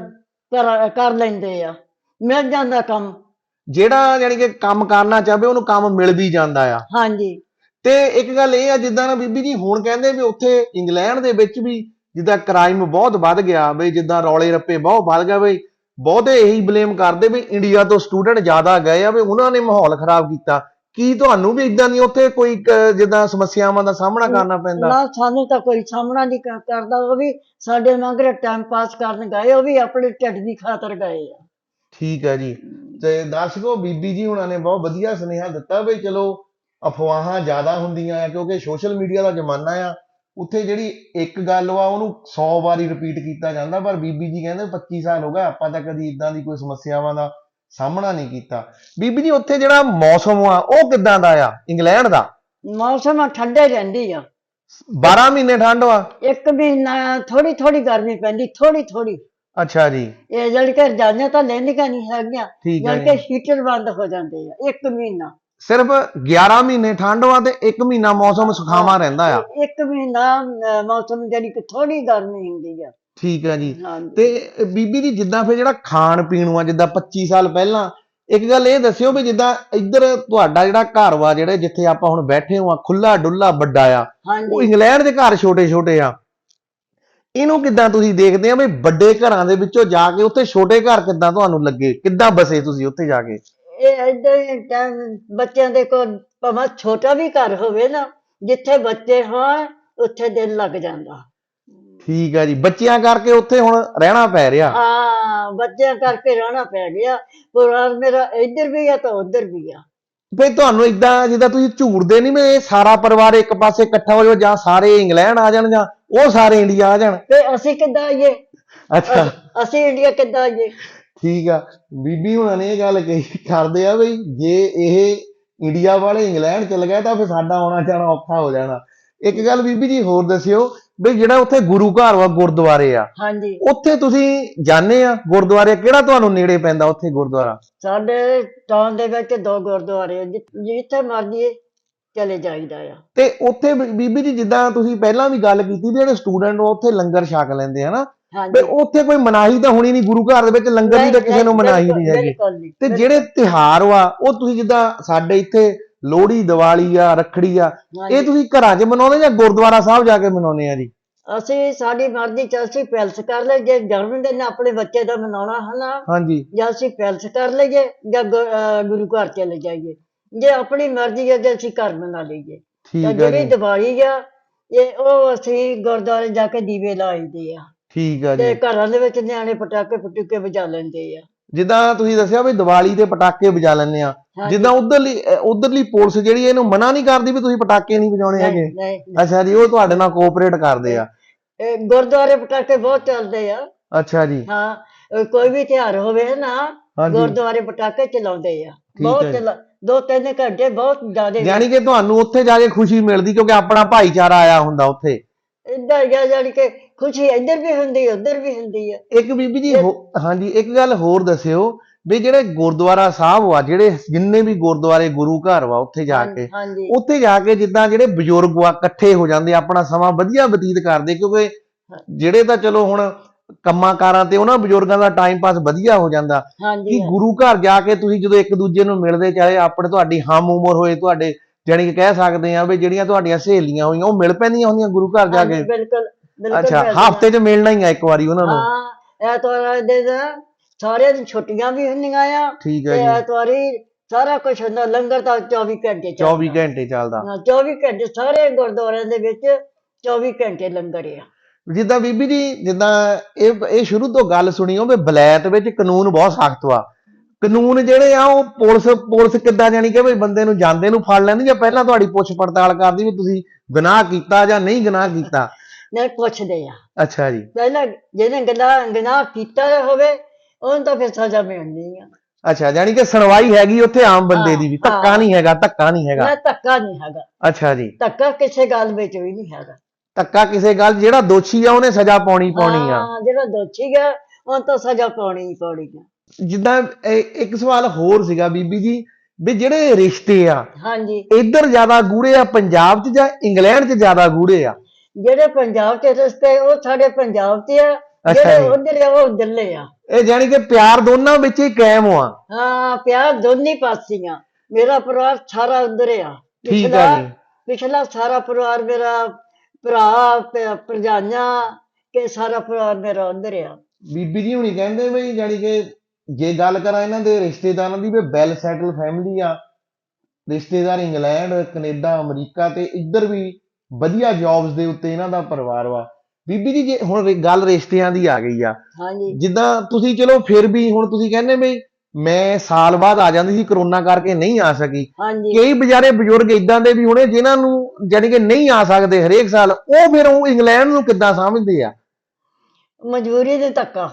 ਕਰ ਕਰ ਲੈਂਦੇ ਆ। ਮਿਲ ਜਾਂਦਾ ਕੰਮ। ਜਿਹੜਾ ਯਾਨੀ ਕਿ ਕੰਮ ਕਰਨਾ ਚਾਹਵੇ ਉਹਨੂੰ ਕੰਮ ਮਿਲ ਵੀ ਜਾਂਦਾ ਆ। ਹਾਂਜੀ। ਤੇ ਇੱਕ ਗੱਲ ਇਹ ਆ ਜਿੱਦਾਂ ਨਾ ਬੀਬੀ ਜੀ ਹੁਣ ਕਹਿੰਦੇ ਵੀ ਉੱਥੇ ਇੰਗਲੈਂਡ ਦੇ ਵਿੱਚ ਵੀ ਜਿੱਦਾਂ ਕ੍ਰਾਈਮ ਬਹੁਤ ਵੱਧ ਗਿਆ ਬਈ ਜਿੱਦਾਂ ਰੌਲੇ ਰੱਪੇ ਬਹੁਤ ਵੱਧ ਗਿਆ ਬਈ ਬਹੁਤੇ ਇਹੀ ਬਲੇਮ ਕਰਦੇ ਵੀ ਇੰਡੀਆ ਤੋਂ ਸਟੂਡੈਂਟ ਜ਼ਿਆਦਾ ਗਏ ਆ ਵੀ ਉਹਨਾਂ ਨੇ ਮਾਹੌਲ ਖਰਾਬ ਕੀਤਾ। ਕੀ ਤੁਹਾਨੂੰ ਵੀ ਇਦਾਂ ਦੀ ਉੱਥੇ ਕੋਈ ਕ- ਜਿੱਦਾਂ ਸਮੱਸਿਆਵਾਂ ਦਾ ਸਾਹਮਣਾ ਕਰਨਾ ਪੈਂਦਾ? ਨਾ ਸਾਨੂੰ ਤਾਂ ਕੋਈ ਸਾਹਮਣਾ ਨਹੀਂ ਕਰ- ਕਰਦਾ ਉਹ ਵੀ ਸਾਡੇ ਵਾਂਗਰੇ ਟਾਈਮ ਪਾਸ ਕਰਨ ਗਏ ਉਹ ਵੀ ਆਪਣੇ ਢਿੱਡ ਦੀ ਖਾਤਰ ਗਏ ਆ। ਠੀਕ ਹੈ ਜੀ। ਤੇ ਦਰਸ਼ਕੋ ਬੀਬੀ ਜੀ ਹੁਣਾਂ ਨੇ ਬਹੁਤ ਵਧੀਆ ਸੁਨੇਹਾ ਦਿੱਤਾ ਬਈ ਚਲੋ ਅਫਵਾਹਾਂ ਜ਼ਿਆਦਾ ਹੁੰਦੀਆਂ ਆ ਕਿਉਂਕਿ ਸੋਸ਼ਲ ਮੀਡੀਆ ਦਾ ਜ਼ਮਾਨਾ ਆ। ਉੱਥੇ ਜਿਹੜੀ ਇੱਕ ਗੱਲ ਵਾ ਉਹਨੂੰ 100 ਵਾਰੀ ਰਿਪੀਟ ਕੀਤਾ ਜਾਂਦਾ ਪਰ ਬੀਬੀ ਜੀ ਕਹਿੰਦੇ 25 ਸਾਲ ਹੋ ਗਏ ਆਪਾਂ ਤਾਂ ਕਦੀ ਇਦਾਂ ਦੀ ਕੋਈ ਸਮੱਸਿਆਵਾਂ ਦਾ ਸਾਹਮਣਾ ਨਹੀਂ ਕੀਤਾ। ਬੀਬੀ ਜੀ ਉੱਥੇ ਜਿਹੜਾ ਮੌਸਮ ਆ ਉਹ ਕਿੱਦਾਂ ਦਾ ਆ? ਇੰਗਲੈਂਡ ਦਾ? ਮੌਸਮ ਠੰਡੇ ਰਹਿੰਦੀ ਆ। 12 ਮਹੀਨੇ ਠੰਡ ਵਾ? ਇੱਕ ਮਹੀਨਾ ਥੋੜੀ ਥੋੜੀ ਗਰਮੀ ਪੈਂਦੀ ਥੋੜੀ ਥੋੜੀ ਅੱਛਾ ਜੀ। ਇਹ ਜਿਹੜੀ ਕਿ ਰਜਾਈਆਂ ਤਾਂ ਲੈਂਦੀਆਂ ਨਹੀਂ ਹੈਗੀਆਂ ਠੀਕ ਹੈ ਜਾਣੀ ਕਿ ਹੀਟਰ ਬੰਦ ਹੋ ਜਾਂਦੇ ਆ ਇੱਕ ਮਹੀਨਾ। ਸਿਰਫ 11 ਮਹੀਨੇ ਠੰਡ ਵਾ ਤੇ 1 ਮਹੀਨਾ ਮੌਸਮ ਸੁਖਾਵਾਂ ਰਹਿੰਦਾ ਆ। ਇੱਕ ਮਹੀਨਾ ਮੌਸਮ ਜਿਹੜੀ ਕਿ ਥੋੜੀ ਗਰਮੀ ਹੁੰਦੀ ਆ। ਠੀਕ ਹੈ ਜੀ। ਤੇ ਬੀਬੀ ਜੀ ਜਿੱਦਾਂ ਫਿਰ ਜਿਹੜਾ ਖਾਣ ਪੀਣ ਵਾ ਜਿੱਦਾਂ 25 ਸਾਲ ਪਹਿਲਾਂ ਇੱਕ ਗੱਲ ਇਹ ਦੱਸਿਓ ਵੀ ਜਿੱਦਾਂ ਇੱਧਰ ਤੁਹਾਡਾ ਜਿਹੜਾ ਘਰ ਵਾ ਜਿਹੜੇ ਜਿੱਥੇ ਆਪਾਂ ਹੁਣ ਬੈਠੇ ਹਾਂ ਖੁੱਲਾ ਡੁੱਲਾ ਵੱਡਾ ਆ ਉਹ ਇੰਗਲੈਂਡ ਦੇ ਘਰ ਛੋਟੇ ਛੋਟੇ ਆ। ਇਹਨੂੰ ਕਿੱਦਾਂ ਤੁਸੀਂ ਦੇਖਦੇ ਆ ਵੀ ਵੱਡੇ ਘਰਾਂ ਦੇ ਵਿੱਚੋਂ ਜਾ ਕੇ ਉੱਥੇ ਛੋਟੇ ਘਰ ਕਿੱਦਾਂ ਤੁਹਾਨੂੰ ਲੱਗੇ? ਕਿੱਦਾਂ ਬਸੇ ਤੁਸੀਂ ਉੱਥੇ ਜਾ ਕੇ? ਇਹ ਟਾਈਮ ਬੱਚਿਆਂ ਦੇ ਕੋਲ ਭਾਵੇਂ ਛੋਟਾ ਵੀ ਘਰ ਹੋਵੇ ਨਾ ਜਿੱਥੇ ਬੱਚੇ ਹੋਣ ਉੱਥੇ ਦਿਲ ਲੱਗ ਜਾਂਦਾ। ਠੀਕ ਆ ਜੀ। ਬੱਚਿਆਂ ਕਰਕੇ ਉੱਥੇ ਹੁਣ ਰਹਿਣਾ ਪੈ ਰਿਹਾ। ਹਾਂ ਬੱਚਿਆਂ ਕਰਕੇ ਰਹਿਣਾ ਪੈ ਗਿਆ। ਪਰਿਵਾਰ ਮੇਰਾ ਇੱਧਰ ਵੀ ਆ ਤਾਂ ਉੱਧਰ ਵੀ ਆ। ਫੇ ਤੁਹਾਨੂੰ ਇਦਾਂ ਜਿੱਦਾਂ ਤੁਸੀਂ ਝੂਰਦੇ ਨਹੀਂ ਵੀ ਇਹ ਸਾਰਾ ਪਰਿਵਾਰ ਇੱਕ ਪਾਸੇ ਇਕੱਠਾ ਹੋ ਜਾਓ ਜਾਂ ਸਾਰੇ ਇੰਗਲੈਂਡ ਆ ਜਾਣ ਜਾਂ ਉਹ ਸਾਰੇ ਇੰਡੀਆ ਆ ਜਾਣ। ਤੇ ਅਸੀਂ ਕਿੱਦਾਂ ਆਈਏ? ਅੱਛਾ। ਅਸ- ਅਸੀਂ ਇੰਡੀਆ ਕਿੱਦਾਂ ਆਈਏ? ਠੀਕ ਆ। ਬੀਬੀ ਹੁਣਾਂ ਨੇ ਇਹ ਗੱਲ ਕਹੀ ਕਰਦੇ ਆ ਬਈ ਜੇ ਇਹ ਇੰਡੀਆ ਵਾਲੇ ਇੰਗਲੈਂਡ ਚਲ ਗਏ ਤਾਂ ਫਿਰ ਸਾਡਾ ਆਉਣਾ ਜਾਣਾ ਔਖਾ ਹੋ ਜਾਣਾ। ਇੱਕ ਗੱਲ ਬੀਬੀ ਜੀ ਹੋਰ ਦੱਸਿਓ ਬਈ ਜਿਹੜਾ ਉੱਥੇ ਗੁਰੂ ਘਰ ਵਾ ਗੁਰਦੁਆਰੇ ਆ ਹਾਂਜੀ। ਉੱਥੇ ਤੁਸੀਂ ਜਾਂਦੇ ਆ ਗੁਰਦੁਆਰੇ? ਕਿਹੜਾ ਤੁਹਾਨੂੰ ਨੇੜੇ ਪੈਂਦਾ ਉੱਥੇ ਗੁਰਦੁਆਰਾ? ਸਾਡੇ ਟਾਊਨ ਦੇ ਵਿੱਚ ਦੋ ਗੁਰਦੁਆਰੇ ਆ, ਜਿ- ਜਿੱਥੇ ਮਰਜ਼ੀ ਚਲੇ ਜਾਈਦਾ ਆ। ਤੇ ਉੱਥੇ ਬੀ- ਬੀਬੀ ਜੀ ਜਿੱਦਾਂ ਤੁਸੀਂ ਪਹਿਲਾਂ ਵੀ ਗੱਲ ਕੀਤੀ ਵੀ ਜਿਹੜੇ ਸਟੂਡੈਂਟ ਉੱਥੇ ਲੰਗਰ ਛਕ ਲੈਂਦੇ ਆ ਨਾ ਵੀ ਹਾਂਜੀ ਉੱਥੇ ਕੋਈ ਮਨਾਹੀ ਤਾਂ ਹੋਣੀ ਨਹੀਂ ਗੁਰੂ ਘਰ ਦੇ ਵਿੱਚ ਲੰਗਰ ਦੀ ਤਾਂ ਕਿਸੇ ਨੂੰ ਮਨਾਹੀ ਨਹੀਂ ਹੈਗੀ। ਤੇ। ਜਿਹੜੇ ਤਿਹਾਰ ਵਾ ਉਹ ਤੁਸੀਂ ਜਿੱਦਾਂ ਸਾਡੇ ਇੱਥੇ ਲੋਹੜੀ ਦੀਵਾਲੀ ਆ ਰੱਖੜੀ ਆ। ਇਹ ਤੁਸੀਂ ਘਰਾਂ 'ਚ ਮਨਾਉਂਦੇ ਜਾਂ ਗੁਰਦੁਆਰਾ ਸਾਹਿਬ ਜਾ ਕੇ ਮਨਾਉਂਦੇ ਆ ਜੀ? ਅਸੀਂ ਸਾਡੀ ਮਰਜ਼ੀ ਚ ਅਸੀਂ ਪੈਲਸ ਕਰ ਲਏ ਜੇ ਜਨਮ ਦਿਨ ਆਪਣੇ ਬੱਚੇ ਦਾ ਮਨਾਉਣਾ ਹੈ ਨਾ ਹਾਂਜੀ। ਜਾਂ ਅਸੀਂ ਪੈਲਸ ਕਰ ਲਈਏ ਜਾਂ ਗੁ- ਅਹ ਗੁਰੂ ਘਰ ਚਲੇ ਜਾਈਏ। ਜੇ ਆਪਣੀ ਮਰਜ਼ੀ ਹੈ ਜੇ ਅਸੀਂ ਘਰ ਮਨਾ ਲਈਏ। ਤਾਂ ਠੀਕ ਆ ਜਿਹੜੀ ਜੀ। ਦੀਵਾਲੀ ਆ ਇਹ ਉਹ ਅਸੀਂ ਗੁਰਦੁਆਰੇ ਜਾ ਕੇ ਦੀਵੇ ਲਾਈਦੇ ਆ। ਠੀਕ ਆ ਤੇ ਜੀ। ਘਰਾਂ ਦੇ ਵਿੱਚ ਨਿਆਣੇ ਪਟਾਕੇ ਪਟੂਕੇ ਵਜਾ ਲੈਂਦੇ ਆ। ਜਿੱਦਾਂ ਤੁਸੀਂ ਦੱਸਿਆ ਵੀ ਦੀਵਾਲੀ ਤੇ ਪਟਾਕੇ ਵਜਾ ਲੈਂਦੇ ਆ। ਜਿੱਦਾਂ ਉਧਰਲੀ ਉਧਰਲੀ ਪੁਲਿਸ ਜਿਹੜੀ ਇਹਨੂੰ ਮਨਾ ਨਹੀਂ ਕਰਦੀ ਵੀ ਤੁਸੀਂ ਪਟਾਕੇ ਨਹੀਂ ਵਜਾਉਣੇ ਹੈਗੇ। ਅੱਛਾ ਜੀ ਉਹ ਤੁਹਾਡੇ ਨਾਲ ਕੋਆਪਰੇਟ ਕਰਦੇ ਆ। ਇਹ ਗੁਰਦੁਆਰੇ ਪਟਾਕੇ ਬਹੁਤ ਚੱਲਦੇ ਆ। ਅੱਛਾ ਜੀ। ਹਾਂ ਕੋਈ ਵੀ ਤਿਉਹਾਰ ਹੋਵੇ ਨਾ ਗੁਰਦੁਆਰੇ ਪਟਾਕੇ ਚਲਾਉਂਦੇ ਆ। ਬਹੁਤ ਦੋ ਤਿੰਨ ਘੰਟੇ ਬਹੁਤ ਜ਼ਿਆਦਾ ਯਾਨੀ ਕਿ ਤੁਹਾਨੂੰ ਉੱਥੇ ਜਾ ਕੇ ਖੁਸ਼ੀ ਮਿਲਦੀ ਕਿਉਂਕਿ ਆਪਣਾ ਭਾਈਚਾਰਾ ਆਇਆ ਹੁੰਦਾ ਉੱਥੇ। ਇਦਾਂ ਗਿਆ ਜਾਣੀ ਕਿ ਖੁਸ਼ੀ ਇੱਧਰ ਵੀ ਹੁੰਦੀ ਉੱਧਰ ਵੀ ਹੁੰਦੀ ਆ। ਇੱਕ ਬੀਬੀ ਜੀ ਹੋ- ਹਾਂਜੀ ਇੱਕ ਗੱਲ ਹੋਰ ਦੱਸਿਓ ਵੀ ਜਿਹੜੇ ਗੁਰਦੁਆਰਾ ਸਾਹਿਬ ਆ ਜਿਹੜੇ ਜਿੰਨੇ ਵੀ ਗੁਰਦੁਆਰੇ ਗੁਰੂ ਘਰ ਵਾ ਉੱਥੇ ਜਾ ਕੇ ਹਾਂਜੀ। ਉੱਥੇ ਜਾ ਕੇ ਜਿੱਦਾਂ ਜਿਹੜੇ ਬਜ਼ੁਰਗ ਆ ਇਕੱਠੇ ਹੋ ਜਾਂਦੇ ਆਪਣਾ ਸਮਾਂ ਵਧੀਆ ਬਤੀਤ ਕਰਦੇ ਕਿਉਂਕਿ ਜਿਹੜੇ ਤਾਂ ਚਲੋ ਹੁਣ ਕੰਮਾਂ ਕਾਰਾਂ ਤੇ ਉਹਨਾਂ ਬਜ਼ੁਰਗਾਂ ਦਾ ਟਾਈਮ ਪਾਸ ਵਧੀਆ ਹੋ ਜਾਂਦਾ ਕਿ ਹਾਂਜੀ ਗੁਰੂ ਘਰ ਜਾ ਕੇ ਤੁਸੀਂ ਜਦੋਂ ਇੱਕ ਦੂਜੇ ਨੂੰ ਮਿਲਦੇ ਚਾਹੇ ਆਪਣੇ ਤੁਹਾਡੀ ਹਮ ਉਮਰ ਹੋਏ ਤੁਹਾਡੇ ਜਾਣੀ ਕਿ ਕਹਿ ਸਕਦੇ ਆ ਵੀ ਜਿਹੜੀਆਂ ਤੁਹਾਡੀਆਂ ਸਹੇਲੀਆਂ ਹੋਈਆਂ ਉਹ ਮਿਲ ਪੈਂਦੀਆਂ ਹੁੰਦੀਆਂ ਗੁਰੂ ਘਰ ਜਾ ਕੇ? ਬਿਲਕੁਲ ਬਿਲਕੁਲ ਅੱਛਾ। ਹਫ਼ਤੇ 'ਚ ਮਿਲਣਾ ਹੀ ਆ ਇੱਕ ਵਾਰੀ ਉਹਨਾਂ ਨੂੰ? ਹਾਂ ਐਤਵਾਰ ਦੇ ਦਿਨ ਸਾਰਿਆਂ ਦੀ ਛੁੱਟੀਆਂ ਵੀ ਹੁੰਦੀਆਂ ਆ। ਠੀਕ ਹੈ ਜੀ। ਐਤਵਾਰੀ ਸਾਰਾ ਕੁਝ ਹੁੰਦਾ ਲੰਗਰ ਤਾਂ 24 ਘੰਟੇ ਚੱਲਦਾ। 24 ਘੰਟੇ ਚੱਲਦਾ। ਹਾਂ 24 ਘੰਟੇ ਸਾਰੇ ਗੁਰਦੁਆਰਿਆਂ ਦੇ ਵਿੱਚ 24 ਘੰਟੇ ਲੰਗਰ ਆ। ਜਿੱਦਾਂ ਬੀਬੀ ਜੀ ਜਿੱਦਾਂ ਇਹ ਇਹ ਸ਼ੁਰੂ ਤੋਂ ਗੱਲ ਸੁਣੀ ਹੋ ਵੀ ਬਲੈਤ ਵਿੱਚ ਕਾਨੂੰਨ ਬਹੁਤ ਸਖਤ ਵਾ। ਕਾਨੂੰਨ ਜਿਹੜੇ ਆ ਉਹ ਪੁਲਿਸ ਪੁਲਿਸ ਕਿੱਦਾਂ ਜਾਣੀ ਕਿ ਵੀ ਬੰਦੇ ਨੂੰ ਜਾਂਦੇ ਨੂੰ ਫੜ ਲੈਂਦੀ ਜਾਂ ਪਹਿਲਾਂ ਤੁਹਾਡੀ ਪੁੱਛ ਪੜਤਾਲ ਕਰਦੀ ਵੀ ਤੁਸੀਂ ਗੁਨਾਹ ਕੀਤਾ ਜਾਂ ਨਹੀਂ ਗੁਨਾਹ ਕੀਤਾ? ਨਹੀਂ ਪੁੱਛਦੇ ਆ। ਅੱਛਾ ਜੀ। ਪਹਿਲਾਂ ਜਿਹਨੇ ਗੁਨਾਹ ਗੁਨਾਹ ਕੀਤਾ ਹੋਵੇ ਉਹਨੂੰ ਤਾਂ ਫਿਰ ਸਜ਼ਾ ਮਿਲਣੀ ਆ। ਅੱਛਾ ਜਾਣੀ ਕਿ ਸੁਣਵਾਈ ਹੈਗੀ ਉੱਥੇ ਆਮ ਬੰਦੇ ਦੀ ਵੀ। ਧੱਕਾ। ਨਹੀਂ ਹੈਗਾ ਧੱਕਾ ਨਹੀਂ ਹੈਗਾ। ਨਾ ਧੱਕਾ ਨਹੀਂ ਹੈਗਾ। ਅੱਛਾ ਜੀ। ਧੱਕਾ ਕਿਸੇ ਗੱਲ ਵਿੱਚ ਵੀ ਨਹੀਂ ਹੈਗਾ। ਧੱਕਾ ਕਿਸੇ ਗੱਲ ਜਿਹੜਾ ਦੋਸ਼ੀ ਆ ਉਹਨੇ ਸਜ਼ਾ ਪਾਉਣੀ ਪਾਉਣੀ ਆ। ਹਾਂ ਜਿਹੜਾ ਦੋਸ਼ੀ ਹੈ ਉਹਨੂੰ ਤਾਂ ਸਜ਼ਾ ਪਾਉਣੀ ਪਾਉਣੀ ਆ। ਜਿੱਦਾਂ ਇੱਕ ਸਵਾਲ ਹੋਰ ਸੀਗਾ ਬੀਬੀ ਜੀ ਵੀ ਜਿਹੜੇ ਰਿਸ਼ਤੇ ਆ ਹਾਂਜੀ। ਇੱਧਰ ਜ਼ਿਆਦਾ ਗੂੜੇ ਆ ਪੰਜਾਬ 'ਚ ਜਾਂ ਇੰਗਲੈਂਡ 'ਚ ਜ਼ਿਆਦਾ ਗੂੜੇ ਆ? ਜਿਹੜੇ ਪੰਜਾਬ ਦੇ ਰਸਤੇ ਉਹ ਸਾਡੇ ਪੰਜਾਬ 'ਚ ਆ ਜਿਹੜੇ। ਉਧਰ ਆ ਉਹ ਉੱਧਰਲੇ ਆ। ਇਹ ਜਾਣੀ ਕਿ ਪਿਆਰ ਦੋਨਾਂ ਵਿੱਚ ਹੀ ਕਾਇਮ ਆ ਹਾਂ ਪਿਆਰ ਦੋਨੀ ਪਾਸੀਆਂ। ਮੇਰਾ ਪਰਿਵਾਰ ਸਾਰਾ ਉਧਰ ਆ। ਠੀਕ ਆ ਪਿਛਲਾ ਜੀ। ਪਿਛਲਾ ਸਾਰਾ ਪਰਿਵਾਰ ਮੇਰਾ ਭਰਾ ਭਰਜਾਈਆਂ ਕੇ ਸਾਰਾ ਪਰਿਵਾਰ ਮੇਰਾ ਉਧਰ ਆ। ਬੀਬੀ ਜੀ ਹੁਣੀ ਕਹਿੰਦੇ ਵੀ ਜਾਣੀ ਕਿ ਜੇ ਗੱਲ ਕਰਾਂ ਇਹਨਾਂ ਦੇ ਰਿਸ਼ਤੇਦਾਰਾਂ ਦੀ ਵੀ ਵੈਲ ਸੈਟਲ ਫੈਮਿਲੀ ਆ। ਰਿਸ਼ਤੇਦਾਰ ਇੰਗਲੈਂਡ ਕੈਨੇਡਾ ਅਮਰੀਕਾ ਤੇ ਇੱਧਰ ਵੀ ਵਧੀਆ ਜੌਬਸ ਦੇ ਉੱਤੇ ਇਹਨਾਂ ਦਾ ਪਰਿਵਾਰ ਵਾ। ਬੀਬੀ ਜੀ ਜੇ ਹੁਣ ਗੱਲ ਰਿਸ਼ਤਿਆਂ ਦੀ ਆ ਗਈ ਆ। ਹਾਂਜੀ। ਜਿੱਦਾਂ ਤੁਸੀਂ ਚਲੋ ਫਿਰ ਵੀ ਹੁਣ ਤੁਸੀਂ ਕਹਿੰਦੇ ਵੀ ਮੈਂ ਸਾਲ ਬਾਅਦ ਆ ਜਾਂਦੀ ਸੀ ਕਰੋਨਾ ਕਰਕੇ ਨਹੀਂ ਆ ਸਕੀ। ਕਈ ਵਿਚਾਰੇ ਬਜ਼ੁਰਗ ਇਦਾਂ ਦੇ ਵੀ ਹੋਣੇ ਜਿਨ੍ਹਾਂ ਨੂੰ ਜਾਣੀ ਕਿ ਨਹੀਂ ਆ ਸਕਦੇ ਹਰੇਕ ਸਾਲ ਉਹ ਫਿਰ ਉਹ ਇੰਗਲੈਂਡ ਨੂੰ ਕਿੱਦਾਂ ਸਮਝਦੇ ਆ? ਮਜਬੂਰੀ ਦੇ ਧੱਕਾ।